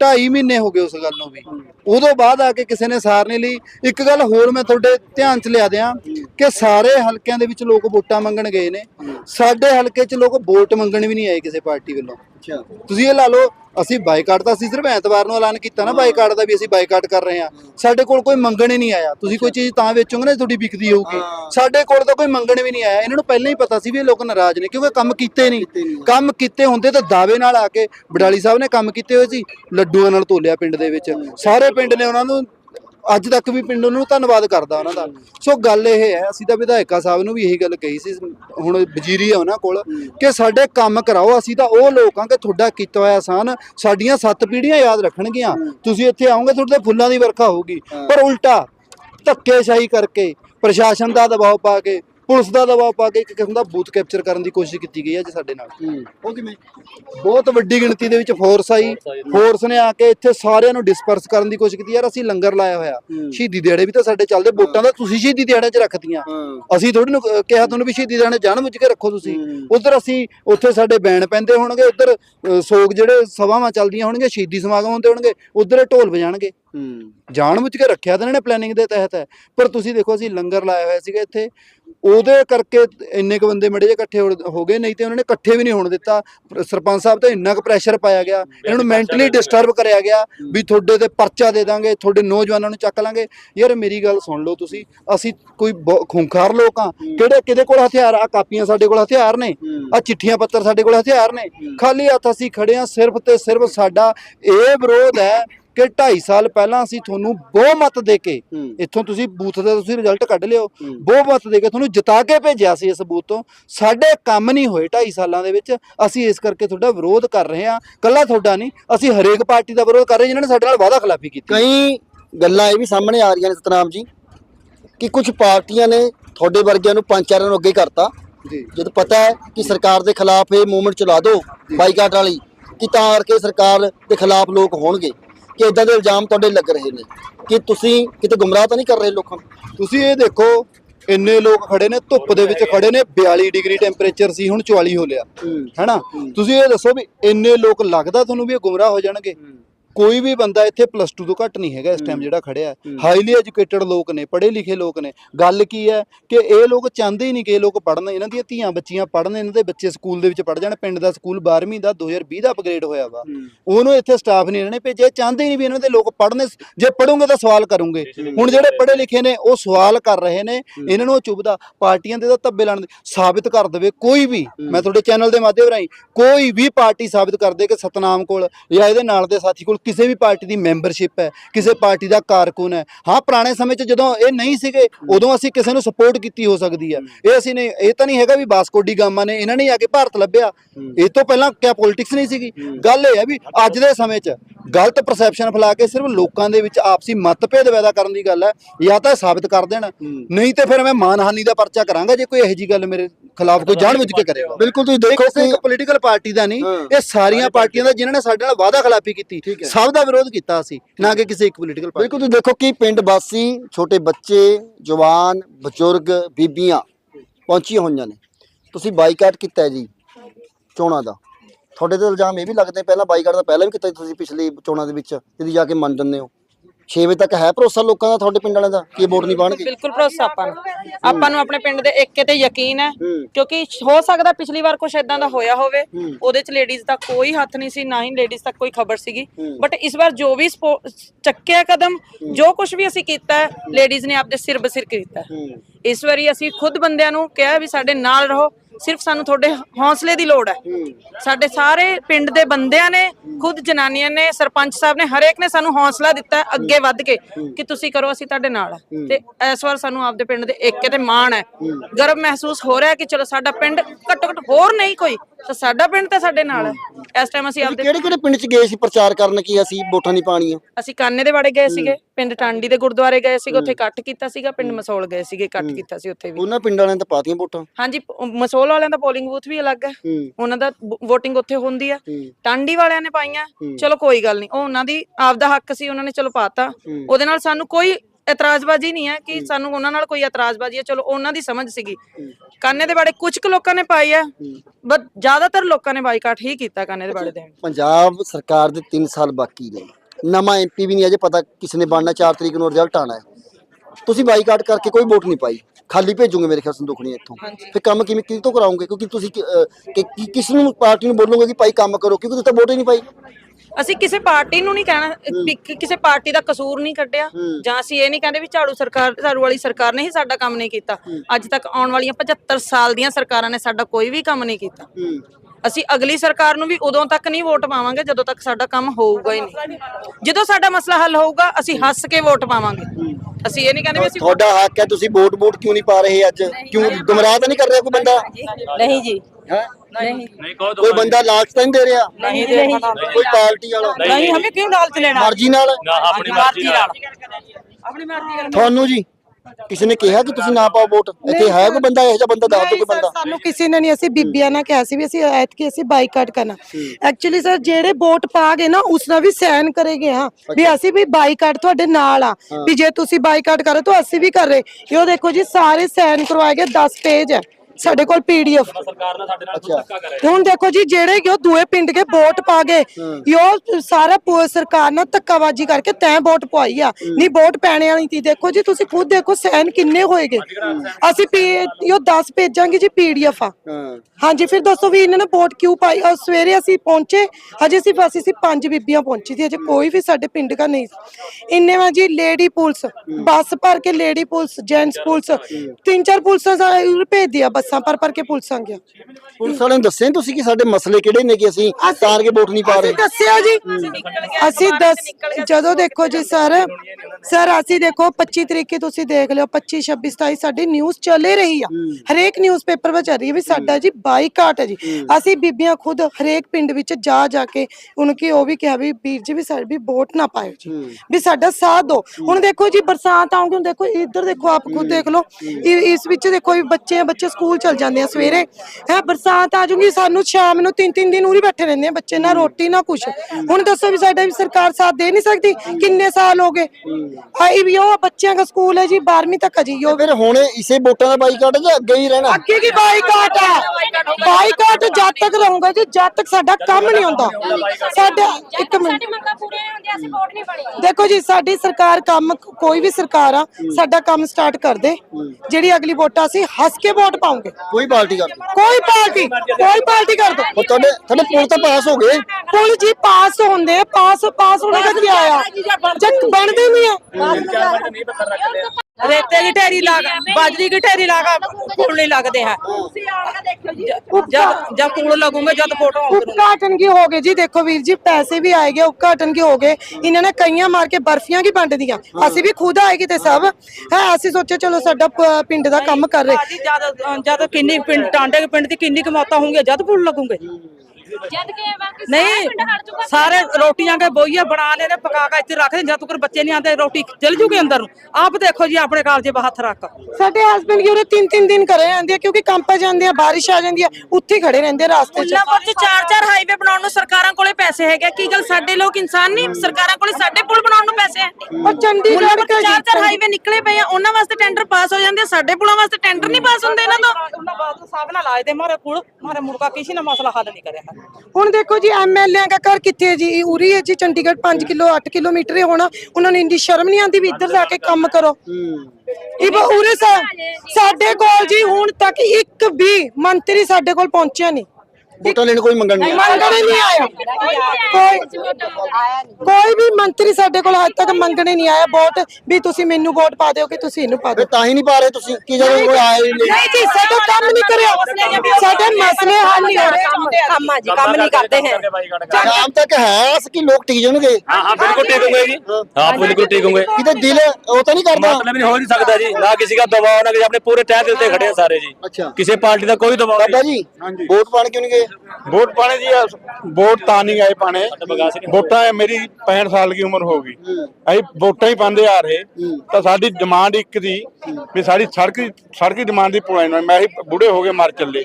ਢਾਈ ਮਹੀਨੇ ਹੋ ਗਏ ਉਸ ਗੱਲ ਨੂੰ ਵੀ। ਉਦੋਂ ਬਾਅਦ ਆ ਕੇ ਕਿਸੇ ਨੇ ਸਾਰ ਨਹੀਂ ਲਈ ਇੱਕ ਗੱਲ ਹੋਰ ਮੈਂ ਤੁਹਾਡੇ ਧਿਆਨ 'ਚ ਲਿਆ ਦਿਆਂ ਕਿ ਸਾਰੇ ਹਲਕਿਆਂ ਦੇ ਵਿੱਚ ਲੋਕ ਵੋਟਾਂ ਮੰਗਣ ਗਏ ਨੇ। ਸਾਡੇ ਹਲਕੇ 'ਚ ਲੋਕ ਵੋਟ ਮੰਗਣ ਵੀ ਨਹੀਂ ਆਏ ਕਿਸੇ ਪਾਰਟੀ ਵੱਲੋਂ। ਅੱਛਾ। ਤੁਸੀਂ ਇਹ ਲਾ ਲਓ ਅਸੀਂ ਬਾਈਕਾਟ ਤਾਂ ਅਸੀਂ ਸਿਰਫ ਐਤਵਾਰ ਨੂੰ ਐਲਾਨ ਕੀਤਾ ਨਾ ਬਾਈਕਾਟ ਦਾ ਵੀ ਅਸੀਂ ਬਾਈਕਾਟ ਕਰ ਰਹੇ ਹਾਂ। ਸਾਡੇ ਕੋਲ ਕੋਈ ਮੰਗਣ ਹੀ ਨਹੀਂ ਆਇਆ। ਤੁਸੀਂ ਕੋਈ ਚੀਜ਼ ਤਾਂ ਵੇਚੋਗੇ ਨਾ ਤੁਹਾਡੀ ਵਿਕਦੀ ਹੋਊਗੀ। ਸਾਡੇ ਕੋਲ ਤਾਂ ਕੋਈ ਮੰਗਣ ਵੀ ਨਹੀਂ ਆਇਆ। ਇਹਨਾਂ ਨੂੰ ਪਹਿਲਾਂ ਹੀ ਪਤਾ ਸੀ ਵੀ ਇਹ ਲੋਕ ਨਾਰਾਜ਼ ਨੇ ਕਿਉਂਕਿ ਕੰਮ ਕੀਤੇ ਨਹੀਂ। ਕੰਮ ਕੀਤੇ ਹੁੰਦੇ ਤਾਂ ਦਾਅਵੇ ਨਾਲ ਆ ਕੇ ਬਡਾਲੀ ਸਾਹਿਬ ਨੇ ਕੰਮ ਕੀਤੇ ਹੋਏ ਸੀ ਲੱਡੂਆਂ ਨਾਲ ਤੋਲਿਆ ਪਿੰਡ ਦੇ ਵਿੱਚ। ਸਾਰੇ ਪਿੰਡ ਨੇ ਉਹਨਾਂ ਨੂੰ ਅੱਜ ਤੱਕ ਵੀ ਪਿੰਡ ਨੂੰ ਧੰਨਵਾਦ ਕਰਦਾ ਉਹਨਾਂ ਦਾ। ਸੋ ਗੱਲ ਇਹ ਹੈ, ਅਸੀਂ ਤਾਂ ਵਿਧਾਇਕਾ ਸਾਹਿਬ ਨੂੰ ਵੀ ਇਹੀ ਗੱਲ ਕਹੀ ਸੀ, ਹੁਣ ਵਜ਼ੀਰੀ ਆ ਉਹਨਾਂ ਕੋਲ, ਕਿ ਸਾਡੇ ਕੰਮ ਕਰਾਓ, ਅਸੀਂ ਤਾਂ ਉਹ ਲੋਕ ਆ ਕਿ ਤੁਹਾਡਾ ਕੀਤਾ ਹੋਇਆ ਆਸਾਨ ਸਾਡੀਆਂ ਸੱਤ ਪੀੜ੍ਹੀਆਂ ਯਾਦ ਰੱਖਣਗੀਆਂ। ਤੁਸੀਂ ਇੱਥੇ ਆਓਗੇ, ਤੁਹਾਡੇ ਤੇ ਫੁੱਲਾਂ ਦੀ ਵਰਖਾ ਹੋਊਗੀ। ਪਰ ਉਲਟਾ ਧੱਕੇਸ਼ਾਹੀ ਕਰਕੇ, ਪ੍ਰਸ਼ਾਸਨ ਦਾ ਦਬਾਅ ਪਾ ਕੇ ਪੁਲਿਸ ਦਾ ਦਬਾਅ ਪਾ ਕੇ ਇੱਕ ਕਿਸਮ ਦਾ ਬੂਥ ਕੈਪਚਰ ਕਰਨ ਦੀ ਕੋਸ਼ਿਸ਼ ਕੀਤੀ ਗਈ ਹੈ ਅੱਜ ਸਾਡੇ ਨਾਲ। ਉਹ ਕਿਵੇਂ? ਬਹੁਤ ਵੱਡੀ ਗਿਣਤੀ ਦੇ ਵਿੱਚ ਫੋਰਸ ਆਈ। ਫੋਰਸ ਨੇ ਆ ਕੇ ਇੱਥੇ ਸਾਰਿਆਂ ਨੂੰ ਡਿਸਪਰਸ ਕਰਨ ਦੀ ਕੋਸ਼ਿਸ਼ ਕੀਤੀ। ਯਾਰ ਅਸੀਂ ਲੰਗਰ ਲਾਇਆ ਹੋਇਆ। ਸ਼ਹੀਦੀ ਦਿਹਾੜੇ ਵੀ ਤਾਂ ਸਾਡੇ ਚੱਲਦੇ। ਵੋਟਾਂ ਦਾ ਤੁਸੀਂ ਸ਼ਹੀਦੀ ਦਿਹਾੜੇ 'ਚ ਰੱਖਤੀਆਂ। ਹਾਂ। ਅਸੀਂ ਥੋੜੀ ਨੂੰ ਕਿਹਾ ਤੁਹਾਨੂੰ ਵੀ ਸ਼ਹੀਦੀ ਦਿਹਾੜੇ ਜਾਣ ਬੁੱਝ ਕੇ ਰੱਖੋ ਤੁਸੀਂ। ਉਧਰ ਅਸੀਂ ਉੱਥੇ ਸਾਡੇ ਬੈਣ ਪੈਂਦੇ ਹੋਣਗੇ। ਉਧਰ ਸੋਗ ਜਿਹੜੇ ਸਭਾਵਾਂ ਚੱਲਦੀਆਂ ਹੋਣਗੀਆਂ ਸ਼ਹੀਦੀ ਸਮਾਗਮ ਹੁੰਦੇ ਹੋਣਗੇ ਉਧਰ ਢੋਲ ਵਜਾਣਗੇ। ਜਾਣਬੁੱਝ ਕੇ ਰੱਖਿਆ ਤਾਂ ਇਹਨਾਂ ਨੇ ਪਲੈਨਿੰਗ ਦੇ ਤਹਿਤ ਹੈ। ਪਰ ਤੁਸੀਂ ਦੇਖੋ ਅਸੀਂ ਲੰਗਰ ਲਾਇਆ ਹੋਇਆ ਸੀਗਾ ਇੱਥੇ। ਉਹਦੇ ਕਰਕੇ ਇੰਨੇ ਕ ਬੰਦੇ ਮੜੇ ਜੇ ਇਕੱਠੇ ਹੋ- ਗਏ ਨਹੀਂ ਤੇ ਉਹਨਾਂ ਨੇ ਇਕੱਠੇ ਵੀ ਨਹੀਂ ਹੋਣ ਦਿੱਤਾ। ਸਰਪੰਚ ਸਾਹਿਬ ਤੇ ਇੰਨਾ ਕੁ ਪ੍ਰੈਸ਼ਰ ਪਾਇਆ ਗਿਆ। ਇਹਨਾਂ ਨੂੰ ਮੈਂਟਲੀ ਡਿਸਟਰਬ ਕਰਿਆ ਗਿਆ ਵੀ ਤੁਹਾਡੇ ਤੇ ਪਰਚਾ ਦੇ ਦਾਂਗੇ ਤੁਹਾਡੇ ਨੌਜਵਾਨਾਂ ਨੂੰ ਚੱਕ ਲਾਂਗੇ। ਯਾਰ ਮੇਰੀ ਗੱਲ ਸੁਣ ਲਓ ਤੁਸੀਂ। ਅਸੀਂ ਕੋਈ ਬਹੁ- ਖੂੰਖਾਰ ਲੋਕ ਆ ਕਿਹੜੇ ਕਿਹਦੇ ਕੋਲ ਹਥਿਆਰ? ਆ ਕਾਪੀਆਂ ਸਾਡੇ ਕੋਲ ਹਥਿਆਰ ਨੇ। ਆ ਚਿੱਠੀਆਂ ਪੱਤਰ ਸਾਡੇ ਕੋਲ ਹਥਿਆਰ ਨੇ। ਖਾਲੀ ਹੱਥ ਅਸੀਂ ਖੜੇ ਆ ਸਿਰਫ ਤੇ ਸਿਰਫ ਸਾਡਾ ਇਹ ਵਿਰੋਧ ਹੈ ਕਿ 2.5 ਸਾਲ ਪਹਿਲਾਂ ਅਸੀਂ ਤੁਹਾਨੂੰ ਬਹੁਮਤ ਦੇ ਕੇ ਇੱਥੋਂ ਤੁਸੀਂ ਬੂਥ ਦਾ ਤੁਸੀਂ ਰਿਜ਼ਲਟ ਕੱਢ ਲਿਓ। ਬਹੁਮਤ ਦੇ ਕੇ ਤੁਹਾਨੂੰ ਜਿਤਾ ਕੇ ਭੇਜਿਆ ਸੀ ਇਸ ਬੂਥ ਤੋਂ। ਸਾਡੇ ਕੰਮ ਨਹੀਂ ਹੋਏ 2.5 ਸਾਲਾਂ ਦੇ ਵਿੱਚ। ਅਸੀਂ ਇਸ ਕਰਕੇ ਤੁਹਾਡਾ ਵਿਰੋਧ ਕਰ ਰਹੇ ਹਾਂ। ਕੱਲਾ ਤੁਹਾਡਾ ਨਹੀਂ ਅਸੀਂ ਹਰੇਕ ਪਾਰਟੀ ਦਾ ਵਿਰੋਧ ਕਰ ਰਹੇ ਜਿਨ੍ਹਾਂ ਨੇ ਸਾਡੇ ਨਾਲ ਵਾਅਦਾ ਖਿਲਾਫੀ ਕੀਤੀ। ਕਈ ਗੱਲਾਂ ਇਹ ਵੀ ਸਾਹਮਣੇ ਆ ਰਹੀਆਂ ਨੇ ਸਤਨਾਮ ਜੀ ਕਿ ਕੁਝ ਪਾਰਟੀਆਂ ਨੇ ਤੁਹਾਡੇ ਵਰਗਿਆਂ ਨੂੰ ਪੰਜ ਚਾਰਾਂ ਨੂੰ ਅੱਗੇ ਕਰਤਾ। ਜੀ। ਜਦ ਪਤਾ ਹੈ ਕਿ ਸਰਕਾਰ ਦੇ ਖਿਲਾਫ ਇਹ ਮੂਵਮੈਂਟ ਚਲਾ ਦਿਓ ਬਾਈਕਾਟ ਵਾਲੀ ਕਿ ਤਾਂ ਕਰਕੇ ਸਰਕਾਰ ਦੇ ਖਿਲਾਫ ਲੋਕ ਹੋਣਗੇ। ਕਿ ਇਦਾਂ ਦੇ ਇਲਜ਼ਾਮ ਤੁਹਾਡੇ ਲੱਗ ਰਹੇ ਨੇ? ਕਿ ਤੁਸੀਂ ਕਿਤੇ ਗੁੰਮਰਾਹ ਤਾਂ ਨਹੀਂ ਕਰ ਰਹੇ ਲੋਕਾਂ ਨੂੰ? ਤੁਸੀਂ ਇਹ ਦੇਖੋ ਇੰਨੇ ਲੋਕ ਖੜੇ ਨੇ ਧੁੱਪ ਦੇ ਵਿੱਚ ਖੜੇ ਨੇ 42 ਡਿਗਰੀ ਟੈਂਪਰੇਚਰ ਸੀ ਹੁਣ 44 ਹੋ ਲਿਆ। ਹੈਨਾ? ਤੁਸੀਂ ਇਹ ਦੱਸੋ ਵੀ ਇੰਨੇ ਲੋਕ ਲੱਗਦਾ ਤੁਹਾਨੂੰ ਵੀ ਇਹ ਗੁੰਮਰਾਹ ਹੋ ਜਾਣਗੇ? ਕੋਈ ਵੀ ਬੰਦਾ ਇੱਥੇ ਪਲੱਸ 2 ਤੋਂ ਘੱਟ ਨਹੀਂ ਹੈਗਾ ਇਸ ਟਾਈਮ ਜਿਹੜਾ ਖੜਿਆ ਹੈ। ਹਾਈਲੀ ਐਜੂਕੇਟਡ ਲੋਕ ਨੇ ਪੜ੍ਹੇ ਲਿਖੇ ਲੋਕ ਨੇ। ਗੱਲ ਕੀ ਹੈ ਕਿ ਇਹ ਲੋਕ ਚਾਹੁੰਦੇ ਹੀ ਨਹੀਂ ਕਿ ਇਹ ਲੋਕ ਪੜ੍ਹਨ ਇਹਨਾਂ ਦੀਆਂ ਧੀਆਂ ਬੱਚੀਆਂ ਪੜ੍ਹਨ ਇਹਨਾਂ ਦੇ ਬੱਚੇ ਸਕੂਲ ਦੇ ਵਿੱਚ ਪੜ੍ਹ ਜਾਣ। ਪਿੰਡ ਦਾ ਸਕੂਲ 12ਵੀਂ ਦਾ 2020 ਦਾ ਅਪਗ੍ਰੇਡ ਹੋਇਆ ਵਾ। ਉਹਨੂੰ ਇੱਥੇ ਸਟਾਫ ਨਹੀਂ ਇਹਨਾਂ ਨੇ ਭੇਜਿਆ ਚਾਹੁੰਦੇ ਹੀ ਨਹੀਂ ਵੀ ਇਹਨਾਂ ਦੇ ਲੋਕ ਪੜ੍ਹਨੇ। ਜੇ ਪੜੋਗੇ ਤਾਂ ਸਵਾਲ ਕਰੋਗੇ। ਹੁਣ ਜਿਹੜੇ ਪੜ੍ਹੇ ਲਿਖੇ ਨੇ ਉਹ ਸਵਾਲ ਕਰ ਰਹੇ ਨੇ। ਇਹਨਾਂ ਨੂੰ ਚੁੱਭਦਾ ਪਾਰਟੀਆਂ ਦੇ ਤਾਂ ਧੱਬੇ ਲਾਣ ਦੇ ਸਾਬਿਤ ਕਰ ਦੇਵੇ ਕੋਈ ਵੀ। ਮੈਂ ਤੁਹਾਡੇ ਚੈਨਲ ਦੇ ਮਾਧਿਅਮ ਰਾਹੀਂ ਕੋਈ ਵੀ ਪਾਰਟੀ ਸਾਬਿਤ ਕਰ ਦੇ ਕਿ ਸਤਨਾਮ ਕੋਲ ਜਾਂ ਇਹਦੇ ਨਾਲ ਦੇ ਸਾਥੀ ਕੋਲ ਕਿਸੇ ਵੀ ਪਾਰਟੀ ਦੀ ਮੈਂਬਰਸ਼ਿਪ ਹੈ ਕਿਸੇ ਪਾਰਟੀ ਦਾ ਕਾਰਕੁਨ ਹੈ। ਹਾਂ ਪੁਰਾਣੇ ਸਮੇਂ 'ਚ ਜਦੋਂ ਇਹ ਨਹੀਂ ਸੀਗੇ ਉਦੋਂ ਅਸੀਂ ਕਿਸੇ ਨੂੰ ਸਪੋਰਟ ਕੀਤੀ ਹੋ ਸਕਦੀ ਹੈ। ਇਹ ਅਸੀਂ ਨੇ ਇਹ ਤਾਂ ਨਹੀਂ ਹੈਗਾ ਵੀ ਬਾਸਕੋਡੀ ਗਾਮਾ ਨੇ ਇਹਨਾਂ ਨੇ ਆ ਕੇ ਭਾਰਤ ਲੱਭਿਆ। ਇਹ ਤੋਂ ਪਹਿਲਾਂ ਕਿਆ ਪੋਲਿਟਿਕਸ ਨਹੀਂ ਸੀਗੀ। ਗੱਲ ਇਹ ਹੈ ਵੀ ਅੱਜ ਦੇ ਸਮੇਂ 'ਚ ਗਲਤ ਪਰਸੈਪਸ਼ਨ ਫੈਲਾ ਕੇ ਸਿਰਫ ਲੋਕਾਂ ਦੇ ਵਿੱਚ ਆਪਸੀ ਮਤਭੇਦ ਪੈਦਾ ਕਰਨ ਦੀ ਗੱਲ ਹੈ ਜਾਂ ਤਾਂ ਸਾਬਿਤ ਕਰ ਦੇਣ। ਨਹੀਂ ਤੇ ਫਿਰ ਮੈਂ ਮਾਨਹਾਨੀ ਦਾ ਪਰਚਾ ਕਰਾਂਗਾ ਜੇ ਕੋਈ ਇਹੋ ਜੀ ਗੱਲ ਮੇਰੇ ਖਿਲਾਫ ਕੋਈ ਜਾਣਬੁੱਝ ਕੇ ਕਰੇਗਾ ਬਿਲਕੁਲ ਤੁਸੀਂ ਦੇਖੋ ਕਿ ਇੱਕ ਪੋਲੀਟੀਕਲ ਪਾਰਟੀ ਦਾ ਨਹੀਂ। ਇਹ ਸਾਰੀਆਂ ਪਾਰਟੀਆਂ ਦਾ ਜਿਨ੍ਹਾਂ ਨੇ ਸਾਡੇ ਨਾਲ ਵਾਅਦਾ ਖਿਲਾਫੀ ਕੀਤੀ। ਸਭ ਦਾ ਵਿਰੋਧ ਕੀਤਾ ਅਸੀਂ ਨਾ ਕਿ ਕਿਸੇ ਇੱਕ ਪੋਲੀਟੀਕਲ ਪਾਰਟੀ ਬਿਲਕੁਲ ਤੁਸੀਂ ਦੇਖੋ ਕਿ ਪਿੰਡ ਵਾਸੀ ਛੋਟੇ ਬੱਚੇ ਜਵਾਨ ਬਜ਼ੁਰਗ ਬੀਬੀਆਂ ਪਹੁੰਚੀਆਂ ਹੋਈਆਂ ਨੇ। ਤੁਸੀਂ ਬਾਈਕਾਟ ਕੀਤਾ ਜੀ ਚੋਣਾਂ ਦਾ। ਤੁਹਾਡੇ ਤੇ ਇਲਜ਼ਾਮ ਇਹ ਵੀ ਲੱਗਦੇ ਪਹਿਲਾਂ ਬਾਈਕਾਟ ਦਾ ਪਹਿਲਾਂ ਵੀ ਕੀਤਾ ਤੁਸੀਂ ਪਿਛਲੀ ਚੋਣਾਂ ਦੇ ਵਿੱਚ ਜਿਹਦੀ ਜਾ ਕੇ ਮੰਨ ਦਿੰਦੇ ਹੋ। 6 ਵਜੇ ਤੱਕ ਹੈ ਭਰੋਸਾ ਲੋਕਾਂ ਦਾ ਤੁਹਾਡੇ ਪਿੰਡ ਵਾਲਿਆਂ ਦਾ ਕਿ ਇਹ ਵੋਟ ਨਹੀਂ ਪਾਣਗੇ ਬਿਲਕੁਲ ਭਰੋਸਾ ਆਪਾਂ ਨੂੰ। ਆਪਾਂ ਨੂੰ ਆਪਣੇ ਪਿੰਡ ਦੇ ਏਕੇ ਤੇ ਯਕੀਨ ਹੈ ਕਿਉਂਕਿ ਹੋ ਸਕਦਾ ਪਿਛਲੀ ਵਾਰ ਕੁਝ ਇਦਾਂ ਦਾ ਹੋਇਆ ਹੋਵੇ। ਉਹਦੇ ਚ ਲੇਡੀਜ਼ ਦਾ ਕੋਈ ਹੱਥ ਨਹੀਂ ਸੀ ਨਾ ਹੀ ਲੇਡੀਜ਼ ਤੱਕ ਕੋਈ ਖਬਰ ਸੀਗੀ। ਬਟ ਇਸ ਵਾਰ ਜੋ ਵੀ ਚੱਕਿਆ ਕਦਮ ਜੋ ਕੁਝ ਵੀ ਅਸੀਂ ਕੀਤਾ ਹੈ ਲੇਡੀਜ਼ ਨੇ ਆਪਦੇ ਸਿਰ ਬਸਿਰ ਕੀਤਾ ਇਸ ਵਾਰੀ ਅਸੀਂ ਖੁਦ ਬੰਦਿਆਂ ਨੂੰ ਕਿਹਾ ਵੀ ਸਾਡੇ ਨਾਲ ਰਹੋ ਸਿਰਫ ਸਾਨੂੰ ਤੁਹਾਡੇ ਹੌਸਲੇ ਦੀ ਲੋੜ ਹੈ। ਸਾਡੇ ਸਾਰੇ ਪਿੰਡ ਦੇ ਬੰਦਿਆਂ ਨੇ ਖੁਦ ਜਨਾਨੀਆਂ ਨੇ ਸਰਪੰਚ ਸਾਹਿਬ ਨੇ ਹਰੇਕ ਨੇ ਸਾਨੂੰ ਹੌਸਲਾ ਦਿੱਤਾ ਅੱਗੇ ਵੱਧ ਕੇ ਕਿ ਤੁਸੀਂ ਕਰੋ ਅਸੀਂ ਤੁਹਾਡੇ ਨਾਲ ਤੇ ਇਸ ਵਾਰ ਸਾਨੂੰ ਆਪਦੇ ਪਿੰਡ ਦੇ ਏਕੇ ਤੇ ਮਾਣ ਹੈ। ਗਰਵ ਮਹਿਸੂਸ ਹੋ ਰਿਹਾ ਕਿ ਚਲੋ ਸਾਡਾ ਪਿੰਡ ਘੱਟੋ ਘੱਟ ਹੋਰ ਨਹੀਂ ਕੋਈ ਤਾਂ ਸਾਡਾ ਪਿੰਡ ਤਾਂ ਸਾਡੇ ਨਾਲ ਹੈ। ਇਸ ਟਾਈਮ ਅਸੀਂ ਆਪਦੇ ਕਿਹੜੇ ਕਿਹੜੇ ਪਿੰਡ ਚ ਗਏ ਸੀ ਪ੍ਰਚਾਰ ਕਰਨ ਕਿ ਅਸੀਂ ਵੋਟਾਂ ਨਹੀਂ ਪਾਣੀਆਂ ਅਸੀਂ ਕਾਨੇ ਦੇ ਵਾੜੇ ਗਏ ਸੀਗੇ ਪਿੰਡ ਟਾਂਡੀ ਦੇ ਗੁਰਦੁਆਰੇ ਗਏ ਸੀਗੇ ਉੱਥੇ ਇਕੱਠ ਕੀਤਾ ਸੀਗਾ ਪਿੰਡ ਮਸੌਲ ਗਏ ਸੀਗੇ ਇਕੱਠ ਕੀਤਾ ਸੀ ਉੱਥੇ ਵੀ। ਉਹਨਾਂ ਪਿੰਡਾਂ ਵਾਲਿਆਂ ਨੇ ਤਾਂ ਪਾਤੀਆਂ ਵੋਟਾਂ? ਹਾਂਜੀ ਮਸੌਲ ਵਾਲਿਆਂ ਦਾ ਪੋਲਿੰਗ ਬੂਥ ਵੀ ਅਲੱਗ ਹੈ। ਉਹਨਾਂ ਦਾ VOTING ਉੱਥੇ ਹੁੰਦੀ ਆ ਟਾਂਡੀ ਵਾਲਿਆਂ ਨੇ ਪਾਈਆਂ। ਚਲੋ ਕੋਈ ਗੱਲ ਨਹੀਂ। ਉਹ ਉਹਨਾਂ ਦੀ ਆਪਦਾ ਹੱਕ ਸੀ ਉਹਨਾਂ ਨੇ ਚਲੋ ਪਾਤਾ। ਉਹਦੇ ਨਾਲ ਸਾਨੂੰ ਕੋਈ ਇਤਰਾਜ਼ਬਾਜ਼ੀ ਨਹੀਂ ਹੈ ਕਿ ਸਾਨੂੰ ਉਹਨਾਂ ਨਾਲ ਕੋਈ ਇਤਰਾਜ਼ਬਾਜ਼ੀ ਹੈ। ਚਲੋ ਉਹਨਾਂ ਦੀ ਸਮਝ ਸੀਗੀ। ਕਾਨੇ ਦੇ ਬਾੜੇ ਕੁਝ ਕੁ ਲੋਕਾਂ ਨੇ ਪਾਈ ਹੈ। ਬਟ ਜ਼ਿਆਦਾਤਰ ਲੋਕਾਂ ਨੇ ਬਾਈਕਾਟ ਹੀ ਕੀਤਾ ਕਾਨੇ ਦੇ ਬਾੜੇ ਦੇ ਪੰਜਾਬ ਸਰਕਾਰ ਦੇ 3 ਸਾਲ ਬਾਕੀ ਨੇ। ਨਵਾਂ ਐਮਪੀ ਵੀ ਨਹੀਂ ਅਜੇ ਪਤਾ ਕਿਸ ਨੇ ਬਣਨਾ 4 ਤਰੀਕ ਨੂੰ ਰਿਜ਼ਲਟ ਆਣਾ ਹੈ। ਤੁਸੀਂ ਬਾਈਕਾਟ ਕਰਕੇ ਕੋਈ ਵੋਟ ਨਹੀਂ ਪਾਈ। ਖਾਲੀ ਭੇਜੋਗੇ ਮੇਰੇ ਖਿਆਲ ਸੰਦੂਖਣੀ ਇੱਥੋਂ? ਫਿਰ ਕੰਮ ਕਿਵੇਂ ਕਿਸ ਤੋਂ ਕਰਾਉਂਗੇ? ਕਿਉਂਕਿ ਤੁਸੀਂ ਕਿ- ਅਹ, ਕਿ- ਕਿ- ਕਿਸ ਨੂੰ ਪਾਰਟੀ ਨੂੰ ਬੋਲੋਗੇ ਕਿ ਭਾਈ ਕੰਮ ਕਰੋ ਕਿਉਂਕਿ ਤੁਸੀਂ ਤਾਂ ਵੋਟ ਹੀ ਨਹੀਂ ਪਾਈ। ਅਸੀਂ ਕਿਸੇ ਪਾਰਟੀ ਨੂੰ ਨਹੀਂ ਕਹਿਣਾ ਵੀ ਕਿ- ਕਿਸੇ ਪਾਰਟੀ ਦਾ ਕਸੂਰ ਨਹੀਂ ਕੱਢਿਆ। ਜਾਂ ਅਸੀਂ ਇਹ ਨਹੀਂ ਕਹਿੰਦੇ ਵੀ ਝਾੜੂ ਸਰਕਾਰ ਝਾੜੂ ਵਾਲੀ ਸਰਕਾਰ ਨੇ ਹੀ ਸਾਡਾ ਕੰਮ ਨਹੀਂ ਕੀਤਾ। ਅੱਜ ਤੱਕ ਆਉਣ ਵਾਲੀਆਂ 75 ਸਾਲ ਦੀਆਂ ਸਰਕਾਰਾਂ ਨੇ ਸਾਡਾ ਕੋਈ ਵੀ ਕੰਮ ਨਹੀਂ ਕੀਤਾ। ਅਸੀਂ ਅਗਲੀ ਸਰਕਾਰ ਨੂੰ ਵੀ ਉਦੋਂ ਤੱਕ ਨਹੀਂ ਵੋਟ ਪਾਵਾਂਗੇ ਜਦੋਂ ਤੱਕ ਸਾਡਾ ਕੰਮ ਹੋਊਗਾ ਹੀ ਨਹੀਂ ਜਦੋਂ ਸਾਡਾ ਮਸਲਾ ਹੱਲ ਹੋਊਗਾ ਅਸੀਂ ਹੱਸ ਕੇ ਵੋਟ ਪਾਵਾਂਗੇ ਅਸੀਂ ਇਹ ਨਹੀਂ ਕਹਿੰਦੇ ਵੀ ਅਸੀਂ ਤੁਹਾਡਾ ਹੱਕ ਹੈ ਤੁਸੀਂ ਵੋਟ ਵੋਟ ਕਿਉਂ ਨਹੀਂ ਪਾ ਰਹੇ ਅੱਜ ਕਿਉਂ ਗੁੰਮਰਾਹ ਤਾਂ ਨਹੀਂ ਕਰ ਰਿਹਾ ਕੋਈ ਬੰਦਾ नहीं जी ਹੈ नहीं ਨਹੀਂ ਕਹੋ ਕੋਈ ਬੰਦਾ ਲਾਲਚ ਤਾਂ ਨਹੀਂ ਦੇ ਰਿਹਾ नहीं दे रहा ਕੋਈ ਪਾਰਟੀ ਵਾਲਾ नहीं हमें क्यों लालच लेना ਮਰਜ਼ੀ ਨਾਲ ਨਾ ਆਪਣੀ ਮਰਜ਼ੀ ਨਾਲ अपनी मर्जी का ਤੁਹਾਨੂੰ ਜੀ ਕਿਸੇ ਨੇ ਕਿਹਾ ਕਿ ਤੁਸੀਂ ਨਾ ਪਾਓ ਵੋਟ? ਇੱਥੇ ਹੈ ਕੋਈ ਬੰਦਾ ਇਹੋ ਜਿਹਾ ਬੰਦਾ ਦੱਸ ਦਿਓ ਕੋਈ ਬੰਦਾ? ਸਾਨੂੰ ਕਿਸੇ ਨੇ ਨਹੀਂ ਅਸੀਂ ਬੀਬੀਆਂ ਨੇ ਕਿਹਾ ਸੀ ਵੀ ਅਸੀਂ ਐਤਕੀ ਅਸੀਂ ਬਾਈਕਾਟ ਕਰਨਾ। ਐਕਚੁਅਲੀ ਸਰ ਜਿਹੜੇ ਵੋਟ ਪਾ ਗਏ ਨਾ ਉਸ ਨਾਲ ਵੀ ਸਾਈਨ ਕਰੇਗੇ ਹਾਂ। ਵੀ ਅਸੀਂ ਵੀ ਬਾਈਕਾਟ ਤੁਹਾਡੇ ਨਾਲ ਆ ਵੀ ਜੇ ਤੁਸੀਂ ਬਾਈਕਾਟ ਕਰੋ ਤਾਂ ਅਸੀਂ ਵੀ ਕਰ ਰਹੇ। ਇਹ ਦੇਖੋ ਜੀ ਸਾਰੇ ਸਾਈਨ ਕਰਵਾਏ ਗਏ 10 ਪੇਜ ਹੈ। ਸਾਡੇ ਕੋਲ ਪੀਡੀਐਫ ਸਰਕਾਰ ਨੇ ਸਾਡੇ ਨਾਲ। ਧੱਕਾ ਕਰਿਆ ਹੁਣ ਦੇਖੋ ਜੀ ਜਿਹੜੇ ਕਿ ਉਹ ਦੂਏ ਪਿੰਡ ਕੇ ਵੋਟ ਪਾ ਗਏ ਯੋ ਸਾਰਾ ਪੂ- ਸਰਕਾਰ ਨਾਲ ਧੱਕਾਬਾਜੀ ਕਰਕੇ ਤੈਂ ਵੋਟ ਪਵਾਈ ਆ। ਨਹੀਂ ਵੋਟ ਪੈਣੇ ਵਾਲੀ ਤੀ। ਦੇਖੋ ਜੀ ਤੁਸੀਂ ਖੁਦ ਦੇਖੋ ਸੈਨ ਕਿੰਨੇ ਹੋਏਗੇ ਅਸੀਂ ਪੀ ਯੋ 10 ਭੇਜਾਂਗੇ ਜੀ ਪੀਡੀਐਫ ਆ। ਹਾਂ। ਹਾਂਜੀ ਫਿਰ ਦੱਸੋ ਵੀ ਇਹਨਾਂ ਨੇ ਵੋਟ ਕਿਉਂ ਪਾਈ? ਅਹ ਸਵੇਰੇ ਅਸੀਂ ਪਹੁੰਚੇ ਹਜੇ ਅਸੀਂ ਅਸੀਂ ਸੀ ਪੰਜ ਬੀਬੀਆਂ ਪਹੁੰਚੀ ਸੀ ਹਜੇ ਕੋਈ ਵੀ ਸਾਡੇ ਪਿੰਡ ਦਾ ਨਹੀਂ ਸੀ। ਇੰਨੇ ਵਿੱਚ ਜੀ ਲੇਡੀ ਪੁਲਿਸ ਬੱਸ ਭਰ ਕੇ ਲੇਡੀ ਪੁਲਿਸ ਜੈਂਟਸ ਪੁਲਿਸ ਤਿੰਨ ਚਾਰ ਪੁਲਿਸਾਂ ਸਾਰੇ ਭੇਜ ਦਿਆ ਬੱਸਾਂ ਭਰ ਭਰ ਕੇ ਪੁਲਿਸਾਂ ਗਿਆ। ਪੁਲਿਸ ਵਾਲਿਆਂ ਨੂੰ ਦੱਸਿਆ ਨੀ ਤੁਸੀਂ ਕਿ ਸਾਡੇ ਮਸਲੇ ਕਿਹੜੇ ਨੇ ਕਿ ਅਸੀਂ ਤਾਰ ਕੇ ਵੋਟ ਨਹੀਂ ਪਾ ਰਹੇ? ਅਸੀਂ ਦੱਸਿਆ ਜੀ। ਅਸੀਂ ਦੱਸ ਜਦੋਂ ਦੇਖੋ ਜੀ ਸਰ ਸਰ ਅਸੀਂ ਦੇਖੋ 25 ਤਰੀਕੇ ਤੁਸੀਂ ਦੇਖ ਲਿਓ 25 26 27 ਸਾਡੀ ਨਿਊਜ਼ ਚੱਲੇ ਰਹੀ ਆ। ਹਰੇਕ ਨਿਊਜ਼ਪੇਪਰ ਵਿੱਚ ਆ ਰਹੀ ਹੈ ਵੀ ਸਾਡਾ ਜੀ ਬਾਈਕਾਟ ਹੈ ਜੀ। ਅਸੀਂ ਬੀਬੀਆਂ ਖੁਦ ਹਰੇਕ ਪਿੰਡ ਵਿੱਚ ਜਾ ਜਾ ਕੇ ਉਹਨਾਂ ਕੀ ਉਹ ਵੀ ਕਿਹਾ ਵੀ ਵੀਰ ਜੀ ਵੀ ਸਾਡੀ ਵੀ ਵੋਟ ਨਾ ਪਾਇਓ ਜੀ। ਵੀ ਸਾਡਾ ਸਾਥ ਦਿਓ। ਹੁਣ ਦੇਖੋ ਜੀ ਬਰਸਾਤ ਆਉਂਗੀ ਹੁਣ ਦੇਖੋ ਇੱਧਰ ਦੇਖੋ ਆਪ ਖੁਦ ਦੇਖ ਲਓ। ਇ- ਇਸ ਵਿੱਚ ਦੇਖੋ ਵੀ ਬੱਚੇ ਆ, ਬੱਚੇ ਸਕੂਲ ਚਲ ਜਾਂਦੇ ਆ ਸਵੇਰੇ। ਹੈ ਬਰਸਾਤ ਆ ਜੂਗੀ ਸਾਨੂੰ ਸ਼ਾਮ ਨੂੰ ਤਿੰਨ ਤਿੰਨ ਦਿਨ ਉਰੀ ਬੈਠੇ ਰਹਿੰਦੇ ਆ ਬੱਚੇ ਨਾ ਰੋਟੀ ਨਾ ਕੁਛ। ਹੁਣ ਦੱਸੋ ਵੀ ਸਾਡਾ ਵੀ ਸਰਕਾਰ ਸਾਥ ਦੇ ਨਹੀਂ ਸਕਦੀ? ਕਿੰਨੇ ਸਾਲ ਹੋ ਗਏ? ਆਈ ਵੀ ਉਹ ਬੱਚਿਆਂ ਦਾ ਸਕੂਲ ਹੈ ਜੀ 12ਵੀਂ ਤੱਕ ਹੈ ਜੀ ਜੋ ਫਿਰ ਹੁਣ ਇਸੇ ਵੋਟਾਂ ਦਾ ਬਾਈਕਾਟ ਜਾਂ ਅੱਗੇ ਹੀ ਰਹਿਣਾ? ਅੱਗੇ ਕੀ ਬਾਈਕਾਟ ਹੈ? ਬਾਈਕਾਟ ਜਦ ਤੱਕ ਰਹੂਗਾ ਜੀ ਜਦ ਤੱਕ ਸਾਡਾ ਕੰਮ ਨਹੀਂ ਹੁੰਦਾ। ਸਾਡਾ ਇੱਕ ਮਿੰਟ। ਸਾਡੀ ਮੰਗਾਂ ਪੂਰੀਆਂ ਨਹੀਂ ਹੁੰਦੀਆਂ ਅਸੀਂ ਵੋਟ ਨਹੀਂ ਪਾਣੀ ਦੇਖੋ ਜੀ ਸਾਡੀ ਸਰਕਾਰ ਕੰਮ ਕੋਈ ਵੀ ਸਰਕਾਰ ਆ ਸਾਡਾ ਕੰਮ ਸਟਾਰਟ ਕਰ ਦੇ। ਜਿਹੜੀ ਅਗਲੀ ਵੋਟਾਂ ਅਸੀਂ ਹੱਸ ਕੇ ਵੋਟ ਪਾਉਂਗੇ ਕੋਈ ਪਾਰਟੀ ਕਰ ਕੋਈ ਪਾਰਟੀ ਕੋਈ ਪਾਰਟੀ ਕਰ ਦੋ ਉਹ ਤੁਹਾਡੇ ਤੁਹਾਡੇ ਪੁਲ ਤਾਂ ਪਾਸ ਹੋ ਗਏ। ਪੁਲ ਜੀ ਪਾਸ ਹੁੰਦੇ ਪਾਸ ਪਾਸ ਹੋਣੇ ਦਾ ਕੀ ਆਇਆ। ਜਦ ਬਣਦੇ ਨਹੀਂ ਆ। रेते की ढेरी लगा बाजरी की ढेरी लगा फूल नहीं लगते हैं जब जब फूल लगूंगे जब फोटो ਉਦਘਾਟਨ ਕੀ ਹੋ ਗਏ ਜੀ ਦੇਖੋ ਵੀਰ ਜੀ ਪੈਸੇ ਵੀ ਆਏ ਗਏ ਉਦਘਾਟਨ ਕੀ ਹੋ ਗਏ ਇਹਨਾਂ ਨੇ ਕਈਆਂ ਮਾਰ ਕੇ ਬਰਫੀਆਂ ਕੀ ਵੰਡ ਦੀਆਂ ਅਸੀਂ ਵੀ ਖੁਦ ਆਏਗੀ ਤੇ ਸਭ ਹੈ ਅਸੀਂ ਸੋਚਿਆ ਚਲੋ ਸਾਡਾ ਪ- ਪਿੰਡ ਦਾ ਕੰਮ ਕਰ ਰਹੇ बाजी जद जद किन्नी पिंड टांडे के पिंड की किन्नी कमौता होंगी जद फूल लगूंगे ਨਹੀਂ ਸਾਰੇ ਰੋਟੀਆਂ ਕੇ ਬੋਈਏ ਬਣਾ ਲੈਨੇ ਪਕਾ ਕੇ ਇੱਥੇ ਰੱਖ ਦੇ ਜਦ ਤੱਕ ਬੱਚੇ ਨਹੀਂ ਆਂਦੇ ਰੋਟੀ ਚਲ ਜੂਗੀ ਅੰਦਰ। ਨੂੰ ਆਪ ਦੇਖੋ ਜੀ ਆਪਣੇ ਕਾਲਜੇ ਬਾਹਰ ਰੱਖ। ਸਾਡੇ ਹਸਬੰਡ ਗਿਰੇ ਤਿੰਨ ਤਿੰਨ ਦਿਨ ਘਰੇ ਆਂਦੇ ਆ ਕਿਉਂਕਿ ਕੰਪ ਜਾਂਦੇ ਆ ਬਾਰਿਸ਼ ਆ ਜਾਂਦੀ ਆ ਉੱਥੇ ਖੜੇ ਰਹਿੰਦੇ ਰਾਸਤੇ 'ਚ। ਉੱਲਾਪੁਰ ਚ ਚਾਰ ਚਾਰ ਹਾਈਵੇ ਬਣਾਉਣ ਨੂੰ ਸਰਕਾਰਾਂ ਕੋਲੇ ਪੈਸੇ ਹੈਗੇ ਕੀ ਗੱਲ ਸਾਡੇ ਲੋਕ ਇਨਸਾਨ ਨਹੀਂ ਸਰਕਾਰਾਂ ਕੋਲੇ ਸਾਡੇ ਪੁਲ ਬਣਾਉਣ ਨੂੰ ਪੈਸੇ ਹੈ ਪਰ ਚੰਡੀਗੜ੍ਹ ਮੁੱਲਾਪੁਰ ਚਾਰ ਚਾਰ ਹਾਈਵੇ ਨਿਕਲੇ ਪਏ ਆ ਉਹਨਾਂ ਵਾਸਤੇ ਟੈਂਡਰ ਪਾਸ ਹੋ ਜਾਂਦੇ ਸਾਡੇ ਪੁਲਾਂ ਵਾਸਤੇ ਟੈਂਡਰ ਨਹੀਂ ਪਾਸ ਹੁੰਦੇ ਇਹਨਾਂ ਤੋਂ। ਉਹਨਾਂ ਬਾਦਲ ਸਾਹਿਬ ਨਾਲ ਆਏ ਤੇ ਮਾਰੇ ਪੁਲ ਮਾਰੇ ਮੁਰਗਾ ਕਿਸੇ ਨੇ ਮਸਲਾ ਹੱਲ ਨਹੀਂ ਕਰਿਆ। ਹੁਣ ਦੇਖੋ ਜੀ ਐਮਐਲਏ ਦਾ ਘਰ ਕਿੱਥੇ ਹੈ ਜੀ? ਉਰੀ ਹੈ ਜੀ ਚੰਡੀਗੜ੍ਹ 5 ਕਿਲੋ 8 ਕਿਲੋਮੀਟਰ ਹੀ ਹੋਣਾ। ਉਹਨਾਂ ਨੂੰ ਇੰਨੀ ਸ਼ਰਮ ਨਹੀਂ ਆਉਂਦੀ ਵੀ ਇੱਧਰ ਜਾ ਕੇ ਕੰਮ ਕਰੋ। ਇਹ ਬ- ਉਰੇ ਸਾ ਸਾਡੇ ਕੋਲ ਜੀ ਹੁਣ ਤੱਕ ਇੱਕ ਵੀ ਮੰਤਰੀ ਸਾਡੇ ਕੋਲ ਪਹੁੰਚਿਆ ਨਹੀਂ। ਵੋਟਾਂ ਲੈਣ ਕੋਈ ਮੰਗਣ ਨਹੀਂ ਆਇਆ। ਮੰਗਣੇ ਨਹੀਂ ਆਇਆ। ਕੋਈ ਕੋਈ ਵੀ ਮੰਤਰੀ ਸਾਡੇ ਕੋਲ ਹੱਦ ਤੱਕ ਮੰਗਣੇ ਨਹੀਂ ਆਇਆ। ਵੋਟ ਵੀ ਤੁਸੀਂ ਮੈਨੂੰ ਵੋਟ ਪਾ ਦਿਓ ਕਿ ਤੁਸੀਂ ਇਹਨੂੰ ਪਾ ਦਿਓ। ਫਿਰ ਤਾਂ ਹੀ ਨਹੀਂ ਪਾ ਰਹੇ ਤੁਸੀਂ। ਕੀ ਜਦੋਂ ਕੋਈ ਆਇਆ ਨਹੀਂ। ਨਹੀਂ ਜੀ ਸਾਡਾ ਕੰਮ ਨਹੀਂ ਕਰਿਆ। ਸਾਡੇ ਮਸਲੇ ਹੱਲ ਨਹੀਂ ਹੋ ਰਹੇ। ਕੰਮ ਆ ਜੀ ਕੰਮ ਨਹੀਂ ਕਰਦੇ हैं ਸ਼ਾਮ ਤੱਕ ਹੈ ਕਿ ਲੋਕ ਟਿਕ ਜਾਣਗੇ? हाँ हाँ बिल्कुल ठीक होंगे जी हाँ बिल्कुल ਕਿਤੇ ਦਿਲ ਉਹ ਤਾਂ ਨਹੀਂ ਕਰਦਾ? मतलब नहीं हो नहीं सकता जी ना किसी का दबाव ना किसी अपने पूरे तय दिल से खड़े हैं सारे जी ਅੱਛਾ। किसी पार्टी का कोई दबाव ਬਾਬਾ नहीं। ਜੀ ਵੋਟ ਪਾਣ ਕਿਉਂ ਨਹੀਂ ਗਏ? ਵੋਟ ਪਾਣੇ ਜੀ ਵੋਟ ਤਾਂ ਨਹੀਂ ਗਏ ਪਾਣੇ ਵੋਟਾਂ ਮੇਰੀ 65 ਸਾਲ ਦੀ ਉਮਰ ਹੋ ਗਈ। ਅਸੀਂ ਵੋਟਾਂ ਹੀ ਪਾਉਂਦੇ ਆ ਰਹੇ। ਤਾਂ ਸਾਡੀ ਡਿਮਾਂਡ ਇੱਕ ਦੀ, ਵੀ ਸਾਡੀ ਸੜਕ ਦੀ ਸੜਕ ਦੀ ਡਿਮਾਂਡ ਦੀ ਪੂਰਾ ਨਹੀਂ ਮੈਂ ਹੀ ਬੁੜੇ ਹੋ ਗਏ ਮਰ ਚੱਲੇ।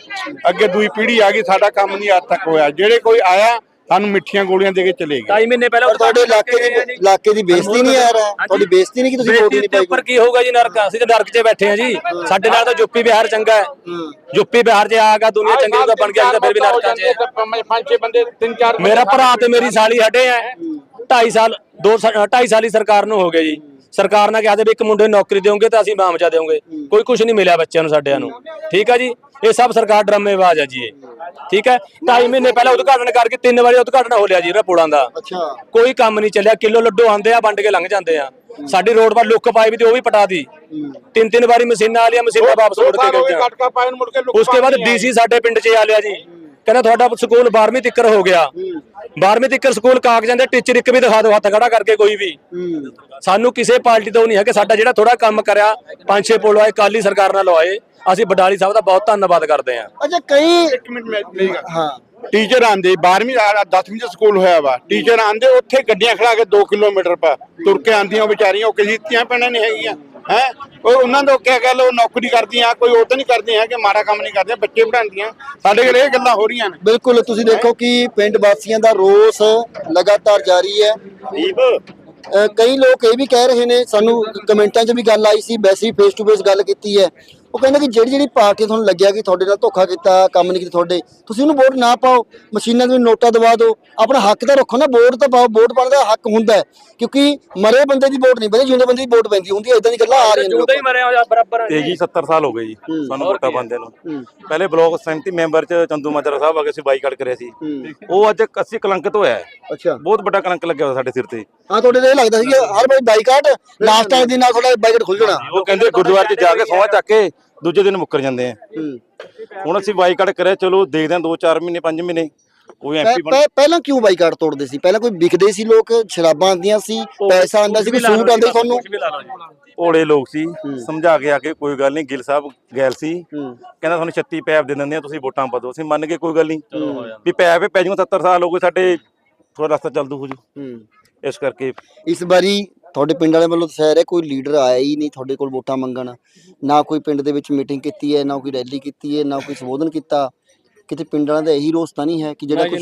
ਅੱਗੇ ਦੂਈ ਪੀੜ੍ਹੀ ਆ ਗਈ, ਸਾਡਾ ਕੰਮ ਨਹੀਂ ਅੱਜ ਤੱਕ ਹੋਇਆ। ਜਿਹੜੇ ਕੋਈ ਆਇਆ ਸਾਨੂੰ ਮਿੱਠੀਆਂ ਗੋਲੀਆਂ ਦੇ ਕੇ ਚਲੇ ਗਏ। ਢਾਈ ਮਹੀਨੇ ਪਹਿਲਾਂ ਪਰ ਤੁਹਾਡੇ ਇਲਾਕੇ ਦੀ ਇਲਾਕੇ ਦੀ ਬੇਇੱਜ਼ਤੀ ਨਹੀਂ ਆ ਰਿਹਾ। ਤੁਹਾਡੀ ਬੇਇੱਜ਼ਤੀ ਨਹੀਂ ਕਿ ਤੁਸੀਂ ਵੋਟ ਨਹੀਂ ਪਾਈ ਉੱਪਰ ਕੀ ਹੋਊਗਾ ਜੀ ਨਰਕ? ਅਸੀਂ ਤਾਂ ਨਰਕ 'ਚ ਬੈਠੇ ਆ ਜੀ। ਸਾਡੇ ਨਾਲ ਤਾਂ ਯੂਪੀ ਬਿਹਾਰ ਚੰਗਾ ਹੈ। ਯੂਪੀ ਬਿਹਾਰ 'ਚ ਆ ਗਿਆ ਦੁਨੀਆ ਚੰਗੀ ਜਗ੍ਹਾ ਬਣ ਗਿਆ ਫਿਰ ਵੀ ਨਰਕਾਂ 'ਚ ਹੈ। ਪੰਜ ਛੇ ਬੰਦੇ ਤਿੰਨ ਚਾਰ ਮੇਰਾ ਭਰਾ ਤੇ ਮੇਰੀ ਸਾਲੀ ਹਟੇ ਆ 2.5 ਸਾਲ 2 2.5 ਸਾਲ ਹੀ ਸਰਕਾਰ ਨੂੰ ਹੋ ਗਏ ਜੀ। ਸਰਕਾਰ ਨੇ ਕਿਹਾ ਵੀ ਇੱਕ ਮੁੰਡੇ ਨੂੰ ਨੌਕਰੀ ਦੇਵੋਗੇ ਤਾਂ ਅਸੀਂ ਮਾਮਜਾ ਦੇਵੋਗੇ ਕੋਈ ਕੁਝ ਨਹੀਂ ਮਿਲਿਆ ਬੱਚਿਆਂ ਨੂੰ ਸਾਡਿਆਂ ਨੂੰ। ਠੀਕ ਹੈ ਜੀ? ਇਹ ਸਭ ਸਰਕਾਰ ਡਰਾਮੇਬਾਜ਼ ਹੈ ਜੀ ਇਹ। ਠੀਕ ਹੈ? 2.5 ਮਹੀਨੇ ਪਹਿਲਾਂ ਉਦਘਾਟਨ ਕਰਕੇ ਤਿੰਨ ਵਾਰੀ ਉਦਘਾਟਨ ਹੋ ਲਿਆ ਜੀ ਪੁਲਾਂ ਦਾ। ਅੱਛਾ। ਕੋਈ ਕੰਮ ਨਹੀਂ ਚੱਲਿਆ ਕਿਲੋ ਲੱਡੂ ਆਂਦੇ ਆ ਵੰਡ ਕੇ ਲੰਘ ਜਾਂਦੇ ਆ। ਸਾਡੀ ਰੋਡ 'ਪਰ ਲੁੱਕ ਪਾਈ ਵੀ ਤੇ ਉਹ ਵੀ ਪਟਾ ਦੀ। ਤਿੰਨ ਤਿੰਨ ਵਾਰੀ ਮਸ਼ੀਨਾਂ ਵਾਲੀਆਂ ਮਸ਼ੀਨਾਂ ਵਾਪਸ ਮੁੜ ਕੇ ਗਈਆਂ। ਲੁੱਕ ਉਸਕੇ ਬਾਅਦ ਡੀਸੀ ਸਾਡੇ ਪਿੰਡ 'ਚ ਆ ਲਿਆ ਜੀ। ਕਹਿੰਦਾ ਤੁਹਾਡਾ ਸਕੂਲ 12ਵੀਂ ਤੱਕ ਹੋ ਗਿਆ। 12ਵੀਂ ਤੱਕ ਸਕੂਲ ਕਾਗਜ਼ਾਂ ਦੇ ਟੀਚਰ ਇੱਕ ਵੀ ਦਿਖਾ ਦਿਓ ਹੱਥ ਖੜਾ ਕਰਕੇ ਕੋਈ ਵੀ। ਸਾਨੂੰ ਕਿਸੇ ਪਾਰਟੀ ਤੋਂ ਨਹੀਂ ਹੈ ਕਿ ਸਾਡਾ ਜਿਹੜਾ ਥੋੜਾ ਕੰਮ ਕਰਿਆ ਪੰਜ ਛੇ ਪੁਲ ਆਏ ਕਾਲੀ ਸਰਕਾਰ ਨਾਲ ਲਵਾਏ ਅਸੀਂ ਬਡਾਲੀ ਸਾਹਿਬ ਦਾ ਬਹੁਤ ਧੰਨਵਾਦ ਕਰਦੇ ਹਾਂ। ਅੱਛਾ ਕਈ ਇੱਕ ਮਿੰਟ ਮੈਂ ਮੇਰੀ ਗੱਲ ਹਾਂ। ਟੀਚਰ ਆਂਦੇ 12ਵੀਂ 10ਵੀਂ ਚ ਸਕੂਲ ਹੋਇਆ ਵਾ ਟੀਚਰ ਆਂਦੇ ਉੱਥੇ ਗੱਡੀਆਂ ਖੜਾ ਕੇ 2 ਕਿਲੋਮੀਟਰ ਪਾ ਤੁਰ ਕੇ ਆਂਦੀਆਂ ਵਿਚਾਰੀਆਂ ਉਹ ਕਿਸੇ ਧੀਆਂ ਪੈਣਾ ਨਹੀਂ ਹੈਗੀਆਂ। ਹੈ? ਉਹ ਉਹਨਾਂ ਦਾ ਕਿਆ ਗੱਲ ਉਹ ਨੌਕਰੀ ਕਰਦੀਆਂ ਕੋਈ ਉਹ ਤਾਂ ਨਹੀਂ ਕਰਦੀਆਂ ਕਿ ਮਾੜਾ ਕੰਮ ਨਹੀਂ ਕਰਦੀਆਂ ਬੱਚੇ ਪੜਾਉਂਦੀਆਂ ਸਾਡੇ ਕੋਲ ਇਹ ਗੱਲਾਂ ਹੋ ਰਹੀਆਂ ਨੇ। ਬਿਲਕੁਲ ਤੁਸੀਂ ਦੇਖੋ ਕਿ ਪਿੰਡ ਵਾਸੀਆਂ ਦਾ ਰੋਸ ਲਗਾਤਾਰ ਜਾਰੀ ਹੈ। ਅ, ਕਈ ਲੋਕ ਇਹ ਵੀ ਕਹਿ ਰਹੇ ਨੇ ਸਾਨੂੰ ਕਮੈਂਟਾਂ 'ਚ ਵੀ ਗੱਲ ਆਈ ਸੀ ਵੈਸੇ ਫੇਸ ਟੂ ਫੇਸ ਗੱਲ ਕੀਤੀ ਹੈ। ਉਹ ਕਹਿੰਦੇ ਕਿ ਜਿਹੜੀ ਜਿਹੜੀ ਪਾਰਟੀ ਤੁਹਾਨੂੰ ਲੱਗਿਆ ਕਿ ਤੁਹਾਡੇ ਨਾਲ ਧੋਖਾ ਕੀਤਾ ਕੰਮ ਨਹੀਂ ਕੀਤਾ ਤੁਹਾਡੇ ਤੁਸੀਂ ਉਹਨੂੰ ਵੋਟ ਨਾ ਪਾਓ ਮਸ਼ੀਨਾਂ ਦੇ ਨੋਟਾ ਦਵਾ ਦਿਓ ਆਪਣਾ ਹੱਕ ਤਾਂ ਰੱਖੋ ਨਾ ਵੋਟ ਤਾਂ ਪਾਓ ਵੋਟ ਪਾਉਣ ਦਾ ਹੱਕ ਹੁੰਦਾ ਹੈ ਕਿਉਂਕਿ ਮਰੇ ਬੰਦੇ ਦੀ ਵੋਟ ਨਹੀਂ ਬਈ ਜਿਉਂਦੇ ਬੰਦੇ ਦੀ ਵੋਟ ਪੈਂਦੀ ਹੁੰਦੀ ਹੈ ਇਦਾਂ ਦੀ ਗੱਲਾਂ ਆ ਰਹੀਆਂ ਨੇ ਲੋਕਾਂ ਨੂੰ। ਤੇ ਜੀ 70 ਸਾਲ ਹੋ ਗਏ ਜੀ ਹੂੰ। ਸਾਨੂੰ ਵੋਟਾਂ ਪਾਉਂਦੇ ਨੂੰ ਹੂੰ। ਪਹਿਲੇ ਬਲਾਕ ਸੰਮਤੀ ਮੈਂਬਰ ਚ ਚੰਦੂ ਮਾਜਰਾ ਸਾਹਿਬ ਆ ਕੇ ਅਸੀਂ ਬਾਈਕਾਟ ਕਰਿਆ ਸੀ ਹੂੰ। ਉਹ ਅੱਜ ਅਸੀਂ ਕਲੰਕਿਤ ਹੋਇਆ ਹੈ। ਅੱਛਾ ਬਹੁਤ ਵੱਡਾ ਕਲੰਕ ਲੱਗਿਆ ਹੋਇਆ ਸਾਡੇ ਸਿਰ ਤੇ ਹਾਂ ਤੁਹਾਡੇ ਤੇ ਇਹ ਲੱਗਦਾ ਸੀ ਕਿ ਹਰ ਵਾਰੀ ਬਾਈਕਾਟ ਲਾਸਟ ਟਾਈਮ ਦੇ ਨਾਲ ਤੁਹਾਡਾ ਬਾਈਕਾਟ ਖੁੱਲ ਜਾਣਾ ਉਹ ਕਹਿੰਦੇ ਗੁਰਦੁਆਰੇ 'ਚ ਜਾ ਕੇ ਸੋਹਾ ਚੱਕ ਕੇ ਦੂਜੇ ਦਿਨ ਮੁੱਕਰ ਜਾਂਦੇ ਆ। ਹੂੰ। ਹੁਣ ਅਸੀਂ ਬਾਈਕਾਟ ਕਰਿਆ ਚਲੋ ਦੇਖਦੇ ਹਾਂ 2-4 ਮਹੀਨੇ 5 ਮਹੀਨੇ ਕੋਈ ਐਮਪੀ ਬਣ ਪਹਿ- ਪਹਿਲਾਂ ਕਿਉਂ ਬਾਈਕਾਟ ਤੋੜਦੇ ਸੀ? ਪਹਿਲਾਂ ਕੋਈ ਵਿਕਦੇ ਸੀ ਲੋਕ ਸ਼ਰਾਬਾਂ ਆਉਂਦੀਆਂ ਸੀ ਪੈਸਾ ਆਉਂਦਾ ਸੀ ਕੋਈ ਸੂਟ ਆਉਂਦੇ ਸੀ ਤੁਹਾਨੂੰ? ਭੋਲੇ ਲੋਕ ਸੀ ਸਮਝਾ ਕੇ ਆ ਕੇ ਕੋਈ ਗੱਲ ਨਹੀਂ ਗਿੱਲ ਸਾਹਿਬ ਗੈਲ ਸੀ। ਕਹਿੰਦਾ ਤੁਹਾਨੂੰ 36 ਪੈਪ ਦੇ ਦਿੰਦੇ ਆ ਤੁਸੀਂ ਵੋਟਾਂ ਪਾ ਦਿਓ। ਅਸੀਂ ਮੰਨ ਕੇ ਕੋਈ ਗੱਲ ਨਹੀਂ। ਵੀ ਪੈਪ ਪੈ ਜਾਊਗਾ 70 ਸਾਲ ਹੋ ਗਏ ਸਾਡੇ ਥੋੜਾ ਰਸਤਾ ਚੱਲਦੂ ਹੋ ਜੂ। ਹੂੰ। ਇਸ ਕਰਕੇ ਇਸ ਵਾਰੀ ਤੁਹਾਡੇ ਪਿੰਡ ਵਾਲਿਆਂ ਵੱਲੋਂ ਜਾ ਰਿਹਾ ਕੋਈ ਲੀਡਰ ਆਇਆ ਹੀ ਨਹੀਂ ਤੁਹਾਡੇ ਕੋਲ ਵੋਟਾਂ ਮੰਗਣ। ਨਾ ਕੋਈ ਪਿੰਡ ਦੇ ਵਿੱਚ ਮੀਟਿੰਗ ਕੀਤੀ ਹੈ ਨਾ ਕੋਈ ਰੈਲੀ ਕੀਤੀ ਹੈ ਨਾ ਕੋਈ ਸੰਬੋਧਨ ਕੀਤਾ। ਕਿਤੇ ਪਿੰਡ ਵਾਲਿਆਂ ਦਾ ਇਹੀ ਰੋਸ ਤਾਂ ਨਹੀਂ ਹੈ ਕਿ ਜਿਹੜਾ ਕੁਝ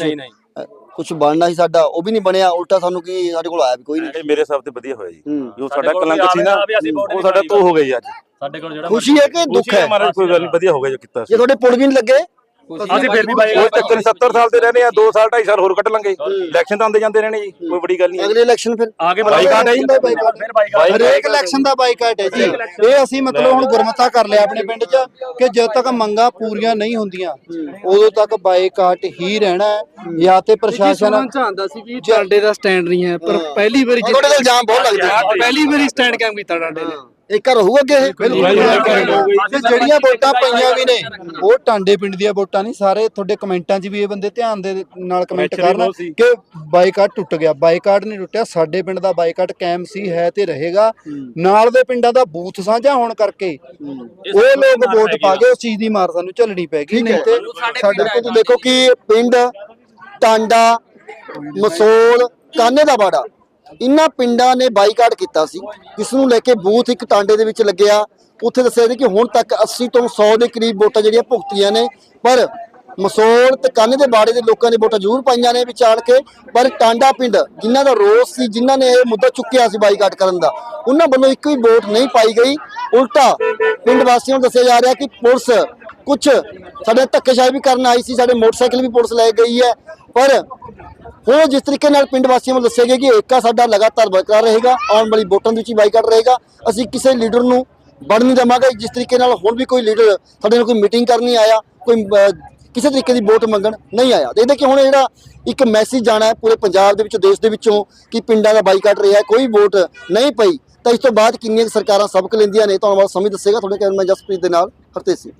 ਕੁਝ ਬਣਨਾ ਸੀ ਸਾਡਾ ਉਹ ਵੀ ਨਹੀਂ ਬਣਿਆ। ਉਲਟਾ ਸਾਨੂੰ ਕੀ ਸਾਡੇ ਕੋਲ ਆਇਆ ਵੀ ਕੋਈ ਨਹੀਂ। ਮੇਰੇ ਹਿਸਾਬ ਤੇ ਵਧੀਆ ਹੋਇਆ ਜੀ। ਜੋ ਸਾਡਾ ਕਲੰਕ ਸੀ ਨਾ ਉਹ ਸਾਡਾ ਧੋ ਹੋ ਗਈ ਅੱਜ। ਸਾਡੇ ਕੋਲ ਜਿਹੜਾ ਖੁਸ਼ੀ ਹੈ ਕਿ ਦੁੱਖ ਹੈ? ਕੋਈ ਗੱਲ ਨਹੀਂ ਵਧੀਆ ਹੋ ਗਿਆ ਜੋ ਕੀਤਾ ਜੇ ਸੀ ਤੁਹਾਡੇ ਪੁਲ ਵੀ ਨਹੀਂ ਲੱਗੇ ਅਸੀਂ ਫਿਰ ਵੀ ਬਾਈ ਕੋਈ ਚੱਕਰ ਨਹੀਂ। 70 ਸਾਲ ਤੇ ਰਹਨੇ ਆ 2 ਸਾਲ 2.5 ਸਾਲ ਹੋਰ ਕੱਟ ਲਾਂਗੇ। ਇਲੈਕਸ਼ਨ ਤਾਂ ਆਉਂਦੇ ਜਾਂਦੇ ਰਹਿਣੇ ਜੀ ਕੋਈ ਬੜੀ ਗੱਲ ਨਹੀਂ ਅਗਲੇ ਇਲੈਕਸ਼ਨ ਫਿਰ। ਆਗੇ ਬਾਈਕਾਟ ਹੈ ਜੀ। ਫਿਰ ਬਾਈਕਾਟ ਹਰੇਕ ਇਲੈਕਸ਼ਨ ਦਾ ਬਾਈਕਾਟ ਹੈ ਜੀ। ਇਹ ਅਸੀਂ ਮਤਲਬ ਹੁਣ ਗੁਰਮਤਾ ਕਰ ਲਿਆ ਆਪਣੇ ਪਿੰਡ 'ਚ ਕਿ ਜਦੋਂ ਤੱਕ ਮੰਗਾਂ ਪੂਰੀਆਂ ਨਹੀਂ ਹੁੰਦੀਆਂ ਉਦੋਂ ਤੱਕ ਬਾਈਕਾਟ ਹੀ ਰਹਿਣਾ ਹੈ। ਜਾਂ ਤੇ ਪ੍ਰਸ਼ਾਸਨ ਚਾਹੁੰਦਾ ਸੀ ਵੀ ਟਾਂਡੇ ਦਾ ਸਟੈਂਡ ਨਹੀਂ ਹੈ ਪਰ ਪਹਿਲੀ ਵਾਰੀ ਤੁਹਾਡੇ ਤੇ ਇਲਜ਼ਾਮ ਬਹੁਤ ਲੱਗਦੇ ਆ। ਪਹਿਲੀ ਵਾਰੀ ਸਟੈਂਡ ਕਾਇਮ ਕੀਤਾ ਟਾਂਡੇ ਨੇ। ਇੱਕ ਘਰ ਹੋਊਗਾ ਅੱਗੇ ਇਹ? ਤੇ ਜਿਹੜੀਆਂ ਵੋਟਾਂ ਪਈਆਂ ਵੀ ਨੇ ਉਹ ਟਾਂਡੇ ਪਿੰਡ ਦੀਆਂ ਵੋਟਾਂ ਨਹੀਂ ਸਾਰੇ ਤੁਹਾਡੇ ਕਮੈਂਟਾਂ 'ਚ ਵੀ ਇਹ ਬੰਦੇ ਧਿਆਨ ਦੇ ਨਾਲ ਕਮੈਂਟ ਕਰਨ ਬਹੁਤ ਸੀ। ਕਿ ਬਾਈਕਾਟ ਟੁੱਟ ਗਿਆ। ਬਾਈਕਾਟ ਨਹੀਂ ਟੁੱਟਿਆ ਸਾਡੇ ਪਿੰਡ ਦਾ ਬਾਈਕਾਟ ਕਾਇਮ ਸੀ ਹੈ ਤੇ ਰਹੇਗਾ। ਨਾਲ ਦੇ ਪਿੰਡਾਂ ਦਾ ਬੂਥ ਸਾਂਝਾ ਹੋਣ ਕਰਕੇ ਉਹ ਲੋਕ ਵੋਟ ਪਾ ਗਏ ਉਸ ਚੀਜ਼ ਦੀ ਮਾਰ ਸਾਨੂੰ ਝੱਲਣੀ ਪੈ ਗਈ ਨਹੀਂ ਤੇ ਸਾਡੇ ਕੋਲ ਤੁਸੀਂ ਦੇਖੋ ਕਿ ਪਿੰਡ ਟਾਂਡਾ ਮਸੋਲ ਕਾਨੇ ਦਾ ਬਾੜਾ। ਇਨ੍ਹਾਂ ਪਿੰਡਾਂ ਨੇ ਬਾਈਕਾਟ ਕੀਤਾ ਸੀ, ਜਿਸ ਨੂੰ ਲੈ ਕੇ ਬੂਥ ਇੱਕ ਟਾਂਡੇ ਦੇ ਵਿੱਚ ਲੱਗਿਆ। ਉੱਥੇ ਦੱਸਿਆ ਸੀ ਕਿ ਹੁਣ ਤੱਕ 80 ਤੋਂ 100 ਦੇ ਕਰੀਬ ਵੋਟਾਂ ਜਿਹੜੀਆਂ ਭੁਗਤੀਆਂ ਨੇ, ਪਰ ਮਸੋਲ ਤੇ ਕੰਨ ਦੇ ਬਾੜੇ ਦੇ ਲੋਕਾਂ ਨੇ ਵੋਟਾਂ ਜ਼ਰੂਰ ਪਾਈਆਂ ਨੇ ਵਿਚਾਲ ਕੇ, ਪਰ ਟਾਂਡਾ ਪਿੰਡ, ਜਿਨ੍ਹਾਂ ਦਾ ਰੋਸ ਸੀ, ਜਿਨ੍ਹਾਂ ਨੇ ਇਹ ਮੁੱਦਾ ਚੁੱਕਿਆ ਸੀ ਬਾਈਕਾਟ ਕਰਨ ਦਾ, ਉਹਨਾਂ ਵੱਲੋਂ ਇੱਕ ਵੀ ਵੋਟ ਨਹੀਂ ਪਾਈ ਗਈ। ਉਲਟਾ ਪਿੰਡ ਵਾਸੀਆਂ ਨੂੰ ਦੱਸਿਆ ਜਾ ਰਿਹਾ ਕਿ ਪੁਲਿਸ ਕੁਝ ਸਾਡੇ ਧੱਕੇਸ਼ਾਹੀ ਵੀ ਕਰਨ ਆਈ ਸੀ, ਸਾਡੇ ਮੋਟਰਸਾਈਕਲ ਵੀ ਪੁਲਿਸ ਲੈ ਗਈ ਹੈ, ਪਰ ਹੁਣ ਜਿਸ ਤਰੀਕੇ ਨਾਲ ਪਿੰਡ ਵਾਸੀਆਂ ਨੂੰ ਦੱਸਿਆ ਗਿਆ ਕਿ ਏਕਾ ਸਾਡਾ ਲਗਾਤਾਰ ਬਰਕਰਾਰ ਰਹੇਗਾ, ਆਉਣ ਵਾਲੀ ਵੋਟਾਂ ਦੇ ਵਿੱਚ ਹੀ ਬਾਈਕਾਟ ਰਹੇਗਾ, ਅਸੀਂ ਕਿਸੇ ਲੀਡਰ ਨੂੰ ਬਣ ਨਹੀਂ ਦੇਵਾਂਗੇ। ਜਿਸ ਤਰੀਕੇ ਨਾਲ ਹੁਣ ਵੀ ਕੋਈ ਲੀਡਰ ਸਾਡੇ ਨਾਲ ਕੋਈ ਮੀਟਿੰਗ ਕਰਨੀ ਆਇਆ, ਕੋਈ ਕਿਸੇ ਤਰੀਕੇ ਦੀ ਵੋਟ ਮੰਗਣ ਨਹੀਂ ਆਇਆ। ਦੇਖਦੇ ਕਿ ਹੁਣ ਜਿਹੜਾ ਇੱਕ ਮੈਸੇਜ ਜਾਣਾ ਹੈ ਪੂਰੇ ਪੰਜਾਬ ਦੇ ਵਿੱਚੋਂ, ਦੇਸ਼ ਦੇ ਵਿੱਚੋਂ ਕਿ ਪਿੰਡਾਂ ਦਾ ਬਾਈਕਾਟ ਰਿਹਾ ਕੋਈ ਵੋਟ ਨਹੀਂ ਪਈ, ਤਾਂ ਇਸ ਤੋਂ ਬਾਅਦ ਕਿੰਨੀਆਂ ਸਰਕਾਰਾਂ ਸਬਕ ਲੈਂਦੀਆਂ ਨੇ ਤੁਹਾਨੂੰ ਬਾਅਦ ਸਮਝ ਦੱਸੇਗਾ। ਤੁਹਾਡੇ ਕੈਮਰਾ ਜਸਪ੍ਰੀਤ ਦੇ ਨਾਲ ਹਰਤੇਜ ਸਿੰਘ।